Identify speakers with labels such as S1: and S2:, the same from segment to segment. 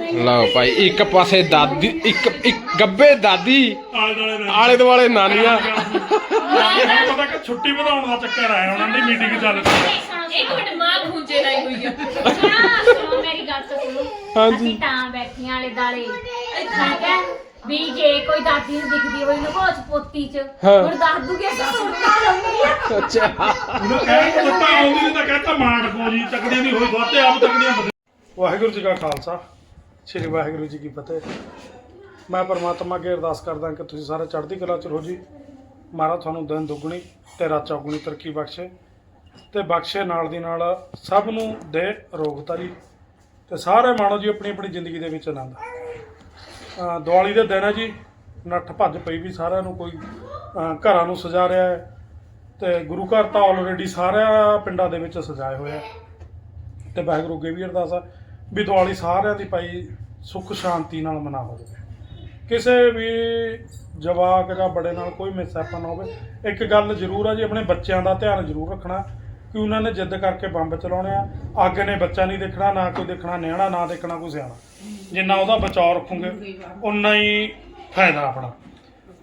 S1: ਲਓ ਭਾਈ ਇੱਕ ਪਾਸੇ ਦਾਦੀ ਇੱਕ ਇੱਕ ਗੱਬੇ ਦਾਦੀ
S2: ਆਲੇ ਦੁਆਲੇ ਰਹਿ
S1: ਆਲੇ ਦੁਆਲੇ ਨਾਨੀਆਂ।
S2: ਇਹ ਪਤਾ ਕਿ ਛੁੱਟੀ ਵਧਾਉਣ ਦਾ ਚੱਕਰ ਆਇਆ ਉਹਨਾਂ ਦੀ ਮੀਟਿੰਗ ਚੱਲ ਰਹੀ
S3: ਇੱਕ ਮਿੰਟ ਮਾਂ ਖੁੰਝੇ ਨਹੀਂ ਹੋਈ ਆ।
S4: ਸੁਣੋ ਸੁਣੋ ਮੇਰੀ ਗੱਲ ਤਾਂ ਸੁਣੋ
S1: ਹਾਂਜੀ।
S4: ਅਸੀਂ ਤਾਂ ਬੈਠੀਆਂ ਆਲੇ ਦਾਲੇ ਠੀਕ ਹੈ ਵੀ ਜੇ ਕੋਈ ਦਾਦੀ ਨੂੰ ਦਿਖਦੀ ਹੋਈ ਨਗੋਚ ਪੋਤੀ ਚ
S1: ਹਾਂ।
S4: ਹੁਣ ਦੱਸ ਦੂਗੀ ਅਸੀਂ ਸੁਣਨਾ ਲਾਉਂਦੀ ਆ
S1: ਅੱਛਾ।
S2: ਉਹਨੂੰ ਕਹਿ ਦਿੱਤਾ ਆਉਂਦੀ ਨਹੀਂ ਤਾਂ ਕਹਿੰਦਾ ਮਾਰ ਕੋ ਜੀ ਤਕੜੀਆਂ ਨਹੀਂ ਹੋਈ ਦੋਤੇ ਆਪ ਤਕੜੀਆਂ ਵਾਹਿਗੁਰੂ ਜੀ ਕਾ ਖਾਲਸਾ। ਸ੍ਰੀ ਵਾਹਿਗੁਰੂ ਜੀ ਕੀ ਫਤਿਹ। ਮੈਂ ਪਰਮਾਤਮਾ ਅੱਗੇ ਅਰਦਾਸ ਕਰਦਾ ਕਿ ਤੁਸੀਂ ਸਾਰੇ ਚੜ੍ਹਦੀ ਕਲਾ ਚ ਰਹੋ ਜੀ। ਮਹਾਰਾਜ ਤੁਹਾਨੂੰ ਦਿਨ ਦੁੱਗਣੀ ਤੇ ਰਾਤ ਚੌਗੁਣੀ ਤਰੱਕੀ ਬਖਸ਼ੇ ਤੇ ਬਖਸ਼ੇ ਨਾਲ ਦੀ ਨਾਲ ਸਭ ਨੂੰ ਦੇ ਰੋਗਤਾ ਜੀ ਤੇ ਸਾਰੇ ਮਾਣੋ ਜੀ ਆਪਣੀ ਆਪਣੀ ਜ਼ਿੰਦਗੀ ਦੇ ਵਿੱਚ ਆਨੰਦ। ਅਹ ਦੀਵਾਲੀ ਦੇ ਦਿਨ ਹੈ ਜੀ, ਨੱਠ ਭੱਜ ਪਈ ਵੀ ਸਾਰਿਆਂ ਨੂੰ ਕੋਈ ਘਰਾਂ ਨੂੰ ਸਜਾ ਰਿਹਾ ਹੈ ਤੇ ਗੁਰੂ ਘਰ ਤਾਂ ਆਲਰੇਡੀ ਸਾਰਿਆਂ ਪਿੰਡਾਂ ਦੇ ਵਿੱਚ ਸਜਾਏ ਹੋਏ ਆ ਤੇ ਵਾਹਿਗੁਰੂ ਅੱਗੇ ਵੀ ਅਰਦਾਸ ਆ ਵੀ ਦੀਵਾਲੀ ਸਾਰਿਆਂ ਦੀ ਪਾਈ ਸੁੱਖ ਸ਼ਾਂਤੀ ਨਾਲ ਮਨਾ ਹੋ ਜਾਵੇ ਕਿਸੇ ਵੀ ਜਵਾਕ ਜਾਂ ਬੜੇ ਨਾਲ ਕੋਈ ਮਿਸਹੈਪ ਨਾ ਹੋਵੇ। ਇੱਕ ਗੱਲ ਜ਼ਰੂਰ ਆ ਜੀ, ਆਪਣੇ ਬੱਚਿਆਂ ਦਾ ਧਿਆਨ ਜ਼ਰੂਰ ਰੱਖਣਾ। ਕਿ ਉਹਨਾਂ ਨੇ ਜਿੱਦ ਕਰਕੇ ਬੰਬ ਚਲਾਉਣੇ ਆ। ਅੱਗ ਨੇ ਬੱਚਾ ਨਹੀਂ ਦੇਖਣਾ, ਨਾ ਕੋਈ ਦੇਖਣਾ ਨਿਆਣਾ, ਨਾ ਦੇਖਣਾ ਕੋਈ ਸਿਆਣਾ। ਜਿੰਨਾ ਉਹਦਾ ਬਚਾਅ ਰੱਖੋਗੇ ਉਨਾ ਹੀ ਫਾਇਦਾ ਆਪਣਾ।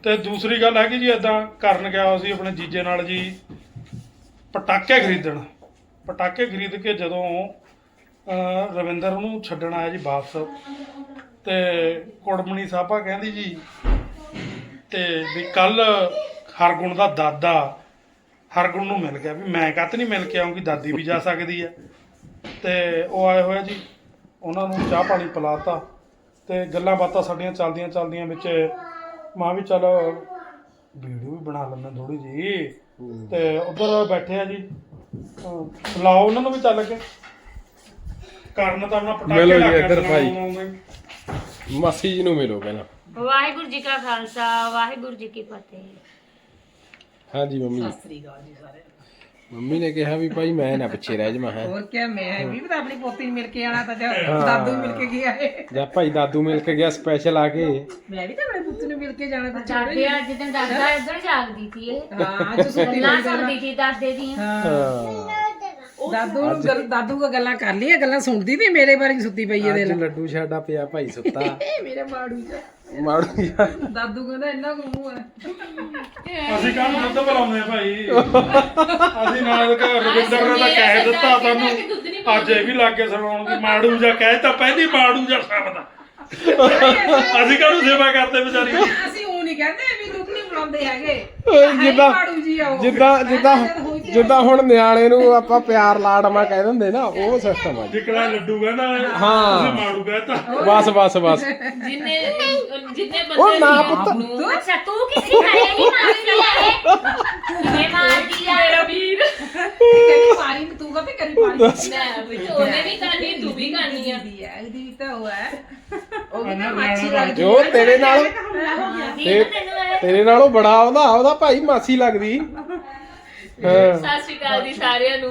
S2: ਤੇ ਦੂਸਰੀ ਗੱਲ ਹੈਗੀ ਜੀ ਇਦਾਂ ਕਰਨ ਗਿਆ ਸੀ ਆਪਣੇ ਜੀਜੇ ਨਾਲ ਜੀ, ਪਟਾਕੇ ਖਰੀਦਣ। ਪਟਾਕੇ ਖਰੀਦ ਕੇ ਜਦੋਂ ਰਵਿੰਦਰ ਨੂੰ ਛੱਡਣ ਆਇਆ ਜੀ ਵਾਪਸ ਤੇ ਕੁੜਮਣੀ ਸਾਹਿਬਾ ਕਹਿੰਦੀ ਜੀ ਤੇ ਵੀ ਕੱਲ ਹਰਗੁਣ ਦਾ ਦਾਦਾ ਹਰਗੁਣ ਨੂੰ ਮਿਲ ਗਿਆ ਵੀ ਮੈਂ ਕੱਤ ਨਹੀਂ ਮਿਲ ਕੇ ਆਉਂਗੀ ਦਾਦੀ ਵੀ ਜਾ ਸਕਦੀ ਹੈ ਤੇ ਉਹ ਆਏ ਹੋਏ ਜੀ ਉਹਨਾਂ ਨੂੰ ਚਾਹ ਪਾਣੀ ਪਿਲਾਤਾ ਤੇ ਗੱਲਾਂ ਬਾਤਾਂ ਸਾਡੀਆਂ ਚੱਲਦੀਆਂ ਚੱਲਦੀਆਂ ਵਿੱਚ ਮਾਂ ਵੀ ਚਲ ਵੀਡੀਓ ਵੀ ਬਣਾ ਲੈਂਦਾ ਥੋੜੀ ਜੀ ਤੇ ਉਧਰ ਬੈਠੇ ਆ ਜੀ। ਬੁਲਾਓ ਉਹਨਾਂ ਨੂੰ ਵੀ ਚੱਲ ਕੇ। ਕਰਨ ਤਾਂ ਆਪਣਾ ਪਟਾਕੇ
S1: ਮਿਲੋ ਜੀ
S2: ਲਾ ਕੇ
S1: ਇੱਧਰ ਭਾਈ। ਮਾਸੀ ਜੀ ਨੂੰ ਮਿਲੋ ਪਹਿਲਾਂ।
S4: ਵਾਹਿਗੁਰੂ ਜੀ ਕਾ ਖਾਲਸਾ ਵਾਹਿਗੁਰੂ ਜੀ ਕੀ ਫਤਿਹ।
S1: ਹਾਂਜੀ ਮੰਮੀ। ਜੀ
S5: ਸ੍ਰੀ ਅਕਾਲ ਜੀ ਸਾਰੇ।
S1: ਮੰਮੀ ਨੇ ਕਿਹਾ ਵੀ ਭਾਈ ਮੈਂ ਨਾ ਪਿੱਛੇ ਰਹਿ ਜਾਵਾਂ ਹੈ।
S5: ਹੋਰ ਕੀ ਮੈਂ ਵੀ ਤਾਂ ਆਪਣੀ ਪੋਤੀ ਨੂੰ ਮਿਲ ਕੇ ਆਣਾ ਤਾਂ ਜਾਂ ਦਾਦੂ ਨੂੰ ਮਿਲ ਕੇ ਗਿਆ ਏ।
S1: ਜਾਂ ਭਾਈ ਦਾਦੂ ਮਿਲ ਕੇ ਗਿਆ ਸਪੈਸ਼ਲ ਆ ਕੇ।
S5: ਮੈਂ ਵੀ ਤਾਂ ਆਪਣੇ ਪੁੱਤ ਨੂੰ ਮਿਲ ਕੇ ਜਾਣਾ ਤਾਂ ਚਾਹ
S4: ਦਾਦੇ ਅੱਜ ਦਿਨ ਦਾਦਾ ਇੱਧਰ ਜਾਗਦੀ ਸੀ ਇਹ
S5: ਹਾਂ ਅੱਜ ਸੁੱਤੀ
S4: ਗੱਲਾਂ
S5: ਹੋਈ
S4: ਸੀ ਦਾਦੇ ਦੀਆਂ।
S5: ਹਾਂ।
S1: ਹਾਂ।
S5: ਦਾਦੂ ਨੂੰ ਗੱਲ ਦਾਦੂ ਕੋ ਗੱਲਾਂ ਕਰ ਲਈਆਂ ਗੱਲਾਂ ਸੁਣਦੀ ਤੇ ਮੇਰੇ ਬਾਰੇ ਹੀ ਸੁੱਤੀ ਪਈ ਇਹਦੇ
S1: ਅੱਜ
S5: ਨਾਲ
S1: ਲੱਡੂ ਛਾਡਾ ਪਿਆ ਭਾਈ ਸੁੱਤਾ।
S5: ਇਹ ਮੇਰੇ ਮਾੜੂ ਜਾ
S1: ਮਾੜੂ ਯਾਰ
S5: ਦਾਦੂ ਕਹਿੰਦਾ ਇੰਨਾ ਕੁ ਮੂੰਹ ਹੈ।
S2: ਅਸੀਂ ਕਾਹਨੂੰ ਦੁੱਧ ਬੁਲਾਉਂਦੇ ਆ ਭਾਈ। ਅਸੀਂ ਨਾਲ ਕਿ ਰਵਿੰਦਰ ਨੇ ਤਾਂ ਕਹਿ ਦਿੱਤਾ ਤੁਹਾਨੂੰ ਅੱਜ ਇਹ ਵੀ ਲੱਗ ਕੇ ਸੁਣਾਉਣ ਵੀ ਮਾੜੂ ਜਾ ਕਹਿ ਤਾਂ ਪਹਿਲੀ ਮਾੜੂ ਜਾ ਸ਼ਬਦ ਆ। ਅਸੀਂ ਕਾਹਨੂੰ ਸੇਵਾ ਕਰਦੇ ਵਿਚਾਰੀ ਦੀ?
S5: ਅਸੀਂ ਉਹ ਨਹੀਂ ਕਹਿੰਦੇ ਵੀ ਦੁੱਧ ਨਹੀਂ ਬੁਲਾਉਂਦੇ ਹੈਗੇ।
S1: ਜਿੱਦਾਂ
S5: ਮਾੜੂ ਜੀ ਆਓ
S1: ਜਿੱਦਾਂ ਜਿੱਦਾਂ ਜਿੱਦਾਂ ਹੁਣ ਨਿਆਣੇ ਨੂੰ ਆਪਾਂ ਪਿਆਰ ਲਾਡਮਾ ਕਹਿ ਦਿੰਦੇ ਨਾ ਉਹ ਸਿਸਟਮ ਆ।
S2: ਜਿਕੜਾ ਲੱਡੂ ਕਹਿੰਦਾ
S1: ਹਾਂ।
S2: ਤੁਸੀਂ ਮਾੜੂ ਕਹਿਤਾ।
S1: ਬਸ ਬਸ ਬਸ।
S3: ਜਿੰਨੇ ਜਿੰਨੇ
S1: ਉਹ
S3: ਬੰਦੇ
S1: ਨਾ ਪੁੱਤ।
S3: ਨੂੰ
S4: ਅੱਛਾ ਤੂੰ ਕਿਸੇ ਕਰੇ ਨਹੀਂ ਮਾਰਦੀ ਹੈ ਇਹ ਮਾਰਦੀ
S3: ਵੀਰ।
S5: ਕਰੀ ਪਾਰੀ ਤੂੰ ਕਹਤੇ ਕਰੀ ਪਾਰੀ
S3: ਮੈਂ ਵਿੱਚ ਉਹਨੇ ਵੀ ਕਰਨੀ ਤੂੰ ਵੀ ਕਰਨੀ ਆ
S5: ਦੀ ਹੈ। ਇਹਦੀ ਵੀ ਤਾਂ ਉਹ ਹੈ। ਉਹ ਵੀ ਤਾਂ ਮਾਛੀ ਲੱਗਦੀ
S1: ਜੋ ਤੇਰੇ ਨਾਲ
S4: ਤੈਨੂੰ
S1: ਤੇਰੇ ਨਾਲੋਂ ਬੜਾ ਉਹਦਾ ਉਹਦਾ ਭਾਈ ਮਾਸੀ ਲੱਗਦੀ।
S3: ਸਤਿ ਸ਼੍ਰੀ ਅਕਾਲ ਜੀ ਸਾਰਿਆਂ ਨੂੰ।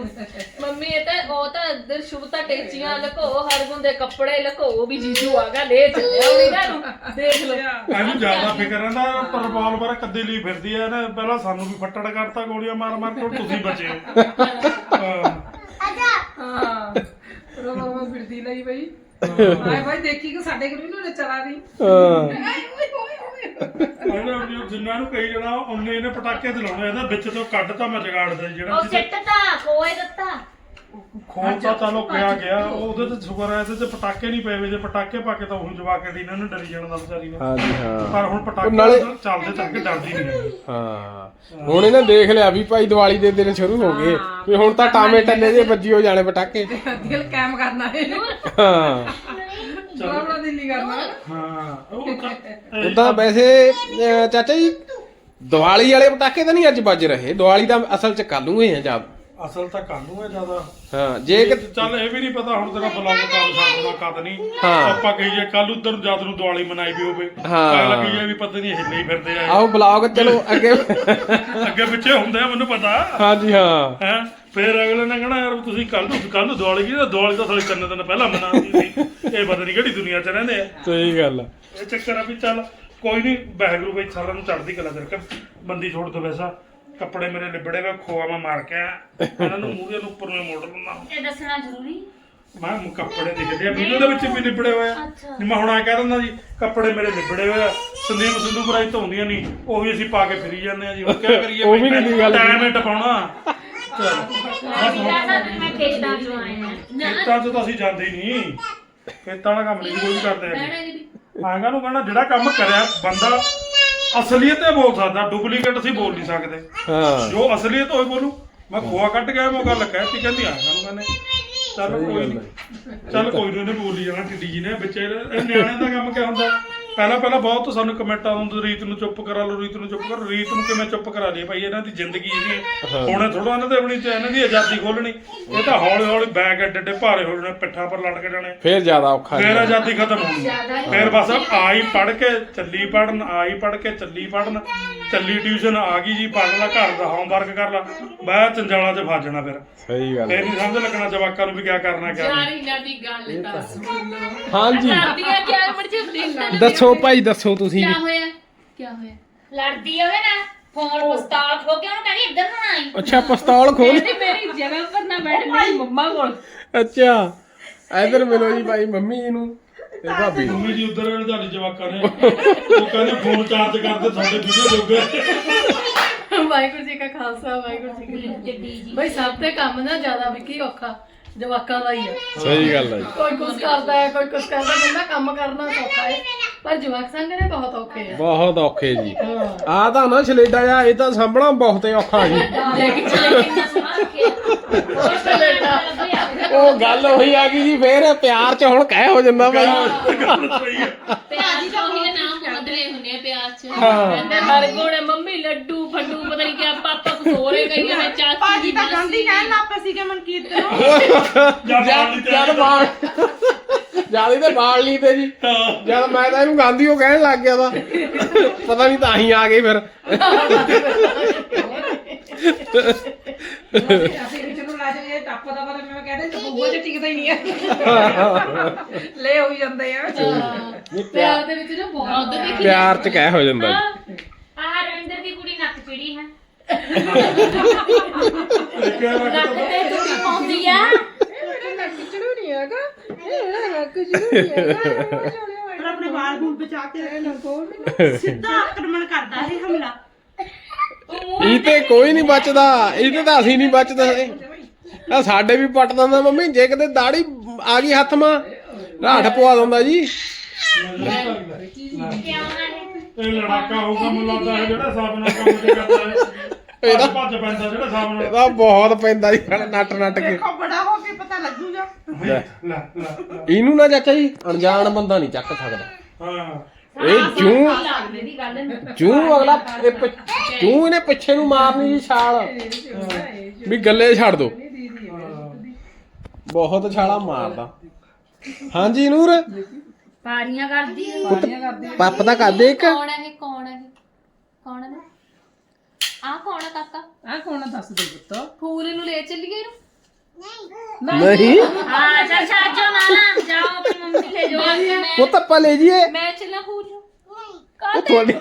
S3: ਮੰਮੀ ਇਹ ਤਾਂ ਉਹ ਤਾਂ ਇੱਧਰ ਸ਼ੁਭਤਾ ਟੇਚੀਆਂ ਲਕੋ ਹਰਗੁਣ ਦੇ ਕੱਪੜੇ ਲਕੋ ਵੀ ਜੀਜੂ ਆ ਗਿਆ ਲੈ ਚੱਲਿਆ ਉਹ ਇਹਨਾਂ ਨੂੰ। ਦੇਖ ਲਓ।
S2: ਇਹਨੂੰ ਜ਼ਿਆਦਾ ਫਿਕਰ ਰਹਿੰਦਾ ਰਿਵਾਲਵਰ ਕੱਦੇ ਲਈ ਫਿਰਦੀ ਐ ਇਹਨੇ ਪਹਿਲਾਂ ਸਾਨੂੰ ਵੀ ਫੱਟੜ ਕਰਤਾ ਗੋਲੀਆਂ ਮਾਰ ਮਾਰ ਕੇ ਹੁਣ ਤੁਸੀਂ ਬਚੇ ਹੋ। ਹਾਂ।
S5: ਹਾਂ ਫਿਰਦੀ ਲਈ ਬਈ। ਆਏ ਭਾਈ ਦੇਖੀ ਕਿ ਸਾਡੇ ਕੋਲ ਵੀ ਨੂੰ ਚਲਾ ਨਹੀਂ
S1: ਹਾਂ।
S2: ਇਹਨੇ ਵੀ ਜਿੰਨਾਂ ਨੂੰ ਕਹੀ ਜਣਾ ਉਹਨੇ ਇਹਨੇ ਪਟਾਕੇ ਚਲਾਉਣੇ ਇਹਦਾ ਵਿੱਚ ਤੋਂ ਕੱਢ ਤਾਂ ਮੈਂ ਜਗਾੜ ਦੇ ਜਿਹੜਾ
S4: ਉਹ ਸਿੱਟ ਤਾਂ ਕੋਏ ਦਿੱਤਾ।
S2: ਖੋਲ ਤਾਂ ਚਲੋ ਪਿਆ ਗਿਆ ਉਹ ਉਹਦੇ ਤੇ ਸ਼ੁਕਰ ਹੈ ਇਹਦੇ ਤੇ ਪਟਾਕੇ ਨਹੀਂ ਪਏ ਵੇ ਜੇ ਪਟਾਕੇ ਪਾ ਕੇ ਤਾਂ ਉਹ ਜਵਾ ਕੇ ਦੀ ਇਹਨਾਂ ਨੂੰ ਡਰੀ ਜਾਣਾ ਦਾ ਵਿਚਾਰੀ ਨੇ।
S1: ਹਾਂਜੀ ਹਾਂ।
S2: ਪਰ ਹੁਣ ਪਟਾਕੇ
S1: ਨਾਲੇ-
S2: ਚੱਲਦੇ ਚੱਲਦੇ ਡਰਦੀ ਨਹੀਂ।
S1: ਹਾਂ। ਹੁਣ ਇਹਨੇ ਦੇਖ ਲਿਆ ਵੀ ਭਾਈ ਦੀਵਾਲੀ ਦੇ ਦਿਨ ਸ਼ੁਰੂ ਹੋ ਗਏ। ਵੀ ਹੁਣ ਤਾਂ ਟਾਮੇ ਟੱਲੇ ਜੇ ਵੱਜੀ ਹੋ ਜਾਣੇ ਪਟਾਕੇ।
S5: ਦਿਲ ਕਾਇਮ ਕਰਨਾ ਹੈ
S1: ਹਾਂ।
S5: ਬਾਬਲਾ ਦਿਲ ਨਹੀਂ ਕਰਨਾ।
S2: ਹਾਂ ਉਹ ਤਾਂ-
S1: ਉਦਾਂ ਵੈਸੇ ਅਹ, ਚਾਚਾ ਜੀ ਦੀਵਾਲੀ ਵਾਲੇ ਪਟਾਕੇ ਤਾਂ ਨਹੀਂ ਅੱਜ ਵੱਜ ਰਹੇ। ਦੀਵਾਲੀ ਦਾ ਅਸਲ ਚ ਕੱਲ ਨੂੰ ਹੀ ਹੈ ਜਾਂ
S2: ਅਸਲ ਤਾਂ ਕਾਨੂੰ ਹੈ ਜ਼ਿਆਦਾ।
S1: ਹਾਂ ਜੇ ਕਿ
S2: ਚੱਲ ਇਹ ਵੀ ਨਹੀਂ ਪਤਾ ਹੁਣ ਤੇਰਾ ਬਲੌਗ ਕਦ ਛੱਡਦਾ ਕਦ ਨਹੀਂ।
S1: ਹਾਂ।
S2: ਆਪਾਂ ਕਹੀਏ ਕੱਲ ਉਧਰ ਜਦ ਨੂੰ ਦੀਵਾਲੀ ਮਨਾਈ ਵੀ ਹੋਵੇ।
S1: ਹਾਂ।
S2: ਤਾਂ ਲੱਗੀਏ ਵੀ ਪਤਾ ਨਹੀਂ ਹਿੱਲੇ ਹੀ ਫਿਰਦੇ ਆ।
S1: ਆਓ ਬਲੌਗ ਚਲੋ ਅੱਗੇ
S2: ਅੱਗੇ ਪਿੱਛੇ ਹੁੰਦੇ ਆ ਮੈਨੂੰ ਪਤਾ।
S1: ਹਾਂਜੀ ਹਾਂ।
S2: ਹੈ? ਫਿਰ ਅਗਲੇ ਨੇ ਕਹਣਾ ਯਾਰ ਤੁਸੀਂ ਕੱਲ ਨੂੰ ਕੱਲ ਨੂੰ ਦੀਵਾਲੀ ਕੀ ਦੀਵਾਲੀ ਤਾਂ ਸਾਲੇ ਤਿੰਨ ਦਿਨ ਪਹਿਲਾਂ ਮਨਾਉਂਦੀ ਸੀ। ਇਹ ਪਤਾ ਨਹੀਂ ਕਿਹੜੀ ਦੁਨੀਆ 'ਚ ਰਹਿੰਦੇ ਆ।
S1: ਸਹੀ ਗੱਲ ਆ।
S2: ਇਹ ਚੱਕਰ ਆ ਵੀ ਚੱਲ ਕੋਈ ਨਹੀਂ ਬਹਿਗਰੂ ਵਿੱਚ ਸਾਰਿਆਂ ਨੂੰ ਚੜਦੀ ਕਲਾ ਕਰ ਬੰਦੀ ਛੋੜ ਦੋ ਵੈਸਾ। ਕੱਪੜੇ ਮੇਰੇ ਲਿਬੜੇ ਵੇ ਖੋਆ ਮੈਂ ਮਾਰ ਕੇ ਆਇਆ। ਇਹਨਾਂ ਨੂੰ ਮੂਹਰੇ ਨੂੰ ਉੱਪਰ ਨੂੰ ਮੋੜ ਲੈਂਦਾ
S4: ਇਹ ਦੱਸਣਾ ਜ਼ਰੂਰੀ?
S2: ਮੈਂ ਕਿਹਾ ਕੱਪੜੇ ਦਿਖਦੇ ਆ ਵੀਡੀਓ ਦੇ ਵਿੱਚ ਵੀ ਲਿਬੜੇ ਹੋਏ ਆ। ਨਹੀਂ ਮੈਂ ਹੁਣ ਆ ਕਹਿ ਦਿੰਦਾ ਜੀ ਕੱਪੜੇ ਮੇਰੇ ਲਿਬੜੇ ਹੋਏ ਆ। ਸੰਦੀਪ ਸਿੰਧੂ ਬਰਾਈ ਧੋਂਦੀਆਂ ਨਹੀਂ ਉਹ ਵੀ ਅਸੀਂ ਪਾ ਕੇ ਫਿਰੀ ਜਾਂਦੇ ਆ ਜੀ। ਹੁਣ ਕੀ ਕਰੀਏ
S1: ਉਹ ਵੀ ਨਹੀਂ ਗੱਲ
S2: ਟਾਈਮ ਹੀ ਟਪਾਉਣਾ।
S4: ਮੈਂ ਖੇਤਾਂ ਚੋਂ
S2: ਖੇਤਾਂ ਤਾਂ ਅਸੀਂ ਜਾਂਦੇ ਹੀ ਨਹੀਂ। ਖੇਤਾਂ ਵਾਲਾ ਕੰਮ ਨਹੀਂ ਕੋਈ ਕਰਦੇ ਆਂਗਾ ਨੂੰ ਕਹਿਣਾ ਜਿਹੜਾ ਕੰਮ ਕਰਿਆ ਬੰਦਾ ਅਸਲੀਅਤ ਤੇ ਬੋਲ ਸਕਦਾ ਡੁਪਲੀਕੇਟ ਅਸੀਂ ਬੋਲ ਨਹੀਂ ਸਕਦੇ।
S1: ਹਾਂ।
S2: ਜੋ ਅਸਲੀਅਤ ਹੋਏ ਬੋਲੂ। ਮੈਂ ਖੋਆ ਕੱਟ ਗਿਆ ਮੈਂ ਉਹ ਗੱਲ ਕਹਿਤੀ ਕਹਿੰਦੀ ਆ ਸਾਨੂੰ ਕਹਿੰਦੇ ਚੱਲ ਕੋਈ ਨਹੀਂ ਚੱਲ ਕੋਈ ਨਹੀਂ ਉਹਨੇ ਬੋਲੀ ਜਾਣਾ ਟਿੱਡੀ ਜੀ ਨੇ। ਇਹ ਨਿਆਣਿਆਂ ਦਾ ਕੰਮ ਕਿਆ ਹੁੰਦਾ? ਪਹਿਲਾਂ ਪਹਿਲਾਂ ਬਹੁਤ ਸਾਨੂੰ ਕਮੈਂਟ ਆਉਂਦੇ ਰੀਤ ਨੂੰ ਚੁੱਪ ਕਰਾ ਲਓ ਰੀਤ ਨੂੰ ਚੁੱਪ ਕਰ ਰੀਤ ਨੂੰ ਕਿਵੇਂ ਚੁੱਪ ਕਰਾ ਲਈ ਭਾਈ? ਇਹਨਾਂ ਦੀ ਜ਼ਿੰਦਗੀ ਜੀ ਹੁਣ ਥੋੜਾ ਇਹਨਾਂ ਤੇ ਆਪਣੀ ਤੇ ਇਹਨਾਂ ਦੀ ਆਜ਼ਾਦੀ ਖੋਲਣੀ ਇਹ ਤਾਂ ਹੌਲੀ ਹੌਲੀ ਬੈਗ ਐਡੇ ਐਡੇ ਭਾਰੇ ਹੋ ਜਾਣੇ ਪਿੱਠਾਂ ਪਰ ਲੜ ਕੇ ਜਾਣੇ।
S1: ਫੇਰ ਜ਼ਿਆਦਾ ਔਖਾ
S2: ਫੇਰ। ਆਜ਼ਾਦੀ ਖਤਮ ਹੋਣੀ ਫੇਰ ਬਸ ਆਈ ਪੜ ਕੇ ਚੱਲੀ ਪੜਨ ਆਈ ਪੜ ਕੇ ਚੱਲੀ ਪੜਨ ਚੱਲੀ ਟਿਊਸ਼ਨ ਆ ਗਈ ਜੀ ਪੜ ਲਾ ਘਰ ਦਾ ਹੋਮਵਰਕ ਕਰ ਲਾ। ਬਾਹਰ ਚੰਜਾਲਾ 'ਚ ਫਸ ਜਾਣਾ ਫਿਰ।
S1: ਸਹੀ ਗੱਲ
S2: ਫੇਰ ਨਹੀਂ ਸਮਝ ਲੱਗਣਾ ਜਵਾਕਾਂ ਨੂੰ ਵੀ ਕਿਆ ਕਰਨਾ ਕਿਆ ਨਹੀਂ।
S3: ਯਾਰੀ ਨਾ ਦੀ ਗੱਲ ਦੱਸ।
S1: ਹਾਂਜੀ।
S3: ਦਿਨ
S1: ਦੱਸੋ ਭਾਈ ਦੱਸੋ ਤੁਸੀਂ
S3: ਕੀ
S1: ਵੀ
S3: ਹੋਇਆ? ਕੀ ਹੋਇਆ?
S4: ਲੜਦੀ ਹੋਵੇ ਨਾ ਫੋਨ ਪਿਸਤੌਲ ਖੋ ਕੇ ਉਹਨੂੰ ਕਹਿੰਦੀ ਇੱਧਰ ਨੂੰ ਆਈ।
S1: ਅੱਛਾ ਪਿਸਤੌਲ ਖੋਲ
S3: ਕਹਿੰਦੀ ਮੇਰੀ ਜਗ੍ਹਾ ਪਰ ਨਾ ਬੈਠ ਮੇਰੀ ਮੰਮਾ ਕੋਲ।
S1: ਅੱਛਾ ਇਧਰ ਮਿਲੋ ਜੀ ਭਾਈ ਮੰਮੀ ਜੀ ਨੂੰ ਤੇ ਭਾਬੀ ਨੂੰ।
S2: ਮੰਮੀ ਜੀ ਉਧਰ ਰਜਾਲੀ ਜਵਾਕਾਂ ਨੇ। ਉਹ ਕਹਿੰਦੇ ਫੋਨ ਚਾਰਜ ਕਰਦੇ ਤੁਹਾਡੇ ਵੀਡੀਓ ਜੋਗੇ।
S5: ਵਾਹਿਗੁਰੂ ਜੀ ਕਾ ਖਾਲਸਾ ਵਾਹਿਗੁਰੂ ਜੀ ਕੀ ਫਤਿਹ। ਬਈ ਸਭ ਤੇ ਕੰਮ ਨਾ ਜ਼ਿਆਦਾ ਵੀ ਕੀ ਔਖਾ। ਜਵਾਕਾਂ ਦਾ ਹੀ ਆ।
S1: ਸਹੀ ਗੱਲ ਹੈ ਜੀ।
S5: ਕੋਈ ਕੁਝ ਕਰਦਾ ਹੈ ਕੋਈ ਕੁਝ ਕਰਦਾ ਬੰਦਾ ਕੰਮ ਕਰਨਾ ਸੌਖਾ ਹੈ। ਪਰ ਜਵਾਕ ਸੰਗਣੇ ਬਹੁਤ ਔਖੇ ਆ।
S1: ਬਹੁਤ ਔਖੇ ਜੀ।
S5: ਹਾਂ।
S1: ਆ ਤਾਂ ਨਾ ਛਲੇਡਾ ਆ ਇਹ ਤਾਂ ਸਾਂਭਣਾ ਬਹੁਤ ਹੀ ਔਖਾ ਜੀ।
S4: ਕਿੰਨਾ ਸਲੇਟਾ
S1: ਉਹ ਗੱਲ ਉਹੀ ਆ ਗਈ ਜੀ ਫੇਰ ਪਿਆਰ ਚ ਹੁਣ ਕਹਿ ਹੋ ਜਾਂਦਾ ਭਾਈ
S3: ਪਿਆਰ ਚ ਉਹੀ ਨਾਮ ਬਦਲੇ ਹੁੰਦੇ ਆ ਪਿਆਰ ਚ ਕਹਿੰਦੇ ਹਰ ਗੁਣ ਮੰਮੀ ਲੱਡੂ ਫੱਡੂ ਪਤਾ ਨਹੀਂ ਕਿਆ ਪਾਪਾ ਹੀ ਕਹੀ ਜਾਵੇ ਚਾਚੀ
S6: ਭਾਜੀ
S3: ਦੀ
S6: ਤਾਂ ਗਾਂਧੀ। ਕਹਿਣ ਲੱਗ ਪਏ ਸੀਗੇ ਮਨਕੀਰਤ ਨੂੰ।
S2: ਜਦ
S1: ਜਦ ਬਾਲ ਜ਼ਿਆਦਾ ਤੇ ਬਾਲ ਨਹੀਂ ਤੇ ਜੀ। ਜਦ ਮੈਂ ਤਾਂ ਇਹਨੂੰ ਗਾਂਧੀ ਉਹ ਕਹਿਣ ਲੱਗ ਗਿਆ ਤਾਂ ਪਤਾ ਨਹੀਂ ਤਾਂ ਹੀ ਆ ਗਏ ਫਿਰ।
S5: ਟਪੂਆ ਚ ਟਿਕਦਾ ਹੀ ਨਹੀਂ ਹੈ ਲੈ ਹੋਈ ਜਾਂਦੇ ਆ। ਪਿਆਰ ਦੇ ਵਿੱਚ ਨਾ ਬਹੁਤ
S3: ਉਧਰ ਦੇਖੀ
S1: ਪਿਆਰ ਚ ਕਹਿ ਹੋ ਜਾਂਦਾ ਜੀ।
S4: ਆਹ ਰਵਿੰਦਰ ਦੀ ਕੁੜੀ ਨੱਕ ਚਿੜੀ ਹੈ।
S2: ਇੱਕ
S4: ਨੱਕ ਤੇ ਚੁੜੀ ਪਾਉਂਦੀ ਆ।
S5: ਕਿਚੜੂ ਨਹੀਂ ਹੈਗਾ। ਇਹ ਰੱਖ ਕਿਚੜੂ ਨਹੀਂ ਹੈਗਾ।
S6: ਪਰ ਆਪਣੇ ਵਾਲ ਬੂਲ ਬਚਾ ਕੇ ਰੱਖਣਾ ਸਿੱਧਾ ਆਕਰਮਣ ਕਰਦਾ ਇਹ ਹਮਲਾ।
S1: ਇਹ ਤੇ ਕੋਈ ਨਹੀਂ ਬਚਦਾ। ਇਹ ਤੇ ਤਾਂ ਅਸੀਂ ਨਹੀਂ ਬਚਦੇ। ਆ ਸਾਡੇ ਵੀ ਪੱਟ ਦਿੰਦਾ ਮੰਮੀ ਜੇ ਕਿਤੇ ਦਾੜੀ ਆ ਗਈ ਹੱਥ ਮਾ ਰਾਠ ਪਵਾ ਦਿੰਦਾ ਜੀ।
S4: ਕਿਉਂ ਨਾ ਇਹ
S2: ਇਹ ਲੜਾਕਾ ਹੋਊਗਾ ਮੈਨੂੰ ਲੱਗਦਾ ਹੈ ਜਿਹੜਾ ਹਿਸਾਬ ਨਾਲ ਕੰਮ ਤੇ ਕਰਦਾ ਹੈ ਇਹਦਾ ਭੱਜ ਪੈਂਦਾ ਜਿਹੜਾ ਹਿਸਾਬ ਨਾਲ।
S1: ਇਹਦਾ ਬਹੁਤ ਪੈਂਦਾ ਜੀ ਨੱਟ ਨੱਟ ਕੇ।
S6: ਦੇਖੋ ਬੜਾ ਹੋ ਕੇ ਪਤਾ ਲੱਗੂਗਾ।
S2: ਲੈ ਲੈ ਲੈ।
S1: ਇਹਨੂੰ ਨਾ ਚਾਚਾ ਜੀ ਅਣਜਾਣ ਬੰਦਾ ਨਹੀਂ ਚੱਕ ਸਕਦਾ।
S2: ਹਾਂ।
S1: ਇਹ ਜੂੰ ਜੂੰ ਅਗਲਾ ਜੂੰ ਇਹਨੇ ਪਿੱਛੇ ਨੂੰ ਮਾਰਨੀ ਜੀ ਛਾਲ। ਵੀ ਗੱਲੇ ਛੱਡ ਦੋ। ਬਹੁਤ ਛਾਲਾ ਮਾਰਦਾ। ਹਾਂਜੀ ਨੂਰ?
S4: ਪਾਰੀਆਂ ਕਰਦੀ
S1: ਪੱਪ ਦਾ ਕਰਦੇ ਇੱਕ।
S3: ਕੌਣ ਹੈ ਇਹ ਕੌਣ ਹੈ ਇਹ? ਕੌਣ ਹੈ ਆ ਕੌਣ ਹੈ ਕਾਕਾ?
S5: ਆ ਕੌਣ ਆ ਦੱਸ ਦੇ ਪੁੱਤ।
S3: ਫੂਲ ਨੂੰ ਲੈ ਚੱਲੀਏ ਇਹਨੂੰ?
S1: ਨਹੀਂ।
S4: ਹਾਂ ਚੱਲ ਜਾਓ ਨਾਨਾ ਜਾਓ ਆਪਣੀ ਮੰਮੀ ਲੈ ਜਾਓ।
S1: ਉਹ ਤਾਂ ਲੈ ਜੀਏ
S3: ਮੈਂ ਚੱਲਾਂ ਫੂਲ ਨੂੰ।
S1: ਉਹ ਤੁਹਾਡੀ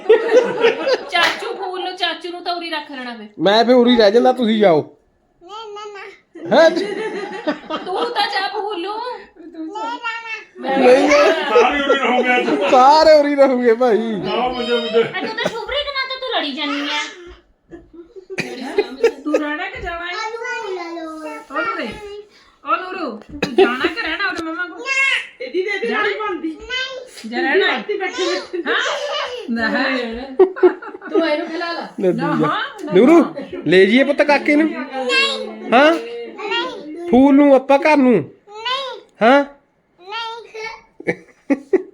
S3: ਚਾਚੂ ਫੂਲ ਨੂੰ ਚਾਚੂ ਨੂੰ ਤਾਂ ਉਰੀ ਰੱਖ ਲੈਣਾ ਵੇ।
S1: ਮੈਂ ਫੇ ਉਰੀ ਰਹਿ ਜਾਂਦਾ ਤੁਸੀਂ ਜਾਓ। ਹੈ
S3: ਤੂੰ ਤਾਂ ਜਾ ਫੂਲ ਨੂੰ
S1: ਨਹੀਂ
S2: ਸਾਰੇ ਉਰੇ ਰਹੋਗੇ ਅੱਜ
S1: ਸਾਰੇ ਉਰੀ ਰਹੋਗੇ ਭਾਈ।
S2: ਜਾਓ ਮੁੰਡੇ ਮੁੰਡੇ
S4: ਆ ਤੂੰ ਤਾਂ ਸ਼ੁਭਰੀ ਦੇ ਨਾਲ ਤਾਂ ਤੂੰ ਲੜੀ ਜਾਨੀ ਆ।
S5: ਤੂੰ ਰਹਿਣਾ ਕਿ ਜਾਣਾ ਹੈ? ਉਹ ਨੂਰੇ। ਉਹ ਨੂਰੂ ਤੂੰ ਜਾਣਾ ਕਿ ਰਹਿਣਾ ਉਹਦੇ ਮਮਾ ਕੋਲ?
S6: ਇਹਦੀ ਦੇ ਦੀ ਨਹੀਂ ਬਣਦੀ।
S5: ਜਾ ਰਹਿਣਾ ਹੈ?
S6: ਬੈਠੇ ਬੈਠੇ।
S5: ਨਹੀਂ ਤੂੰ ਇਹਨੂੰ ਖਿਲਾ ਲਾ।
S1: ਲੱਡੂ ਜਾ ਨੂਰੂ ਲੈ ਜੀਏ ਪੁੱਤ ਕਾਕੇ ਨੂੰ। ਹਾਂ? ਫੂਲ ਨੂੰ ਆਪਾਂ ਘਰ ਨੂੰ? ਹਾਂ?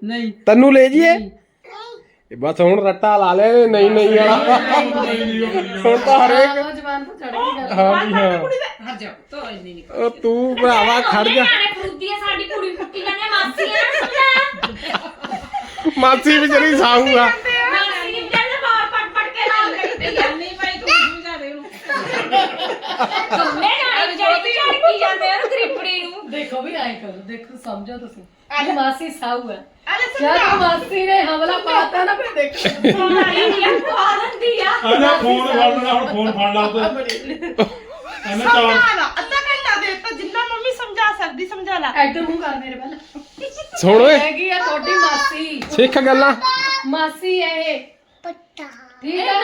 S5: ਨਹੀਂ
S1: ਤੈਨੂੰ ਲੈ ਜੀਏ ਇਹ ਬਸ ਹੁਣ ਰੱਟਾ ਲਾ ਲੈ ਨਹੀਂ ਨਹੀਂ ਵਾਲਾ। ਹੁਣ ਤਾਂ ਹਰੇਕ
S5: ਜਵਾਨ ਤੋਂ ਚੜ ਗਈ ਗੱਲ
S1: ਹਾਂ ਜੀ ਹਾਂ।
S5: ਹਟ ਜਾ ਤੋ ਇੰਨੀ ਨਹੀਂ
S1: ਉਹ ਤੂੰ ਭਰਾਵਾ ਖੜ ਜਾ।
S4: ਆ ਸਾਡੀ ਕੁੜੀ ਫੁੱਟੀ ਜਾਂਦੀ ਆ ਮਾਸੀ ਆ ਨਾ ਸਮਝਾ
S1: ਮਾਸੀ ਵਿਚਾਰੀ ਸਾਊਗਾ
S4: ਮਾਸੀ ਦੀ ਚੱਲ ਬਾਹਰ ਪਟ ਪਟ ਕੇ ਲਾ ਦੇ
S5: ਨਹੀਂ ਭਾਈ ਤੂੰ ਸਮਝਾ ਦੇ ਉਹਨੂੰ
S4: ਦੋਨੇ ਜਾਣੇ ਵਿਚਾਰੀ ਝੜਕੀ ਜਾਂਦੇ ਆ ਗਰੀਬੜੀ ਨੂੰ।
S5: ਦੇਖੋ ਵੀ ਆਏ ਕਰੋ ਦੇਖੋ ਸਮਝੋ ਤੁਸੀਂ। ਇਹ ਮਾਸੀ ਸਾਊ ਹੈ।
S6: ਅਰੇ
S5: ਜਦ ਮਾਸੀ ਨੇ ਹਮਲਾ ਪਾਤਾ ਨਾ ਫਿਰ ਦੇਖੋ।
S4: ਦੀ ਆ ਆਨੰਦੀ ਆ
S2: ਆ ਜਾ ਫੋਨ ਫੜ ਲੈਣਾ ਹੁਣ ਫੋਨ ਫੜ ਲਾ ਉੱਤੇ ਇਹਨੇ ਚਾਰ
S6: ਸਮਝਾ ਲਾ ਅੱਧਾ ਘੰਟਾ ਦੇ ਦਿੱਤਾ ਜਿੰਨਾ ਮੰਮੀ ਸਮਝਾ ਸਕਦੀ ਸਮਝਾ ਲਾ।
S5: ਐਕਟਰ ਮੂੰਹ ਕਰ ਮੇਰੇ ਵੱਲ।
S1: ਸੁਣ ਓਏ।
S5: ਹੈਗੀ ਆ ਤੁਹਾਡੀ ਮਾਸੀ।
S1: ਸਿੱਖ ਗੱਲਾਂ।
S5: ਮਾਸੀ ਹੈ ਇਹ। ਪੱਟਾ। ਠੀਕ ਆ?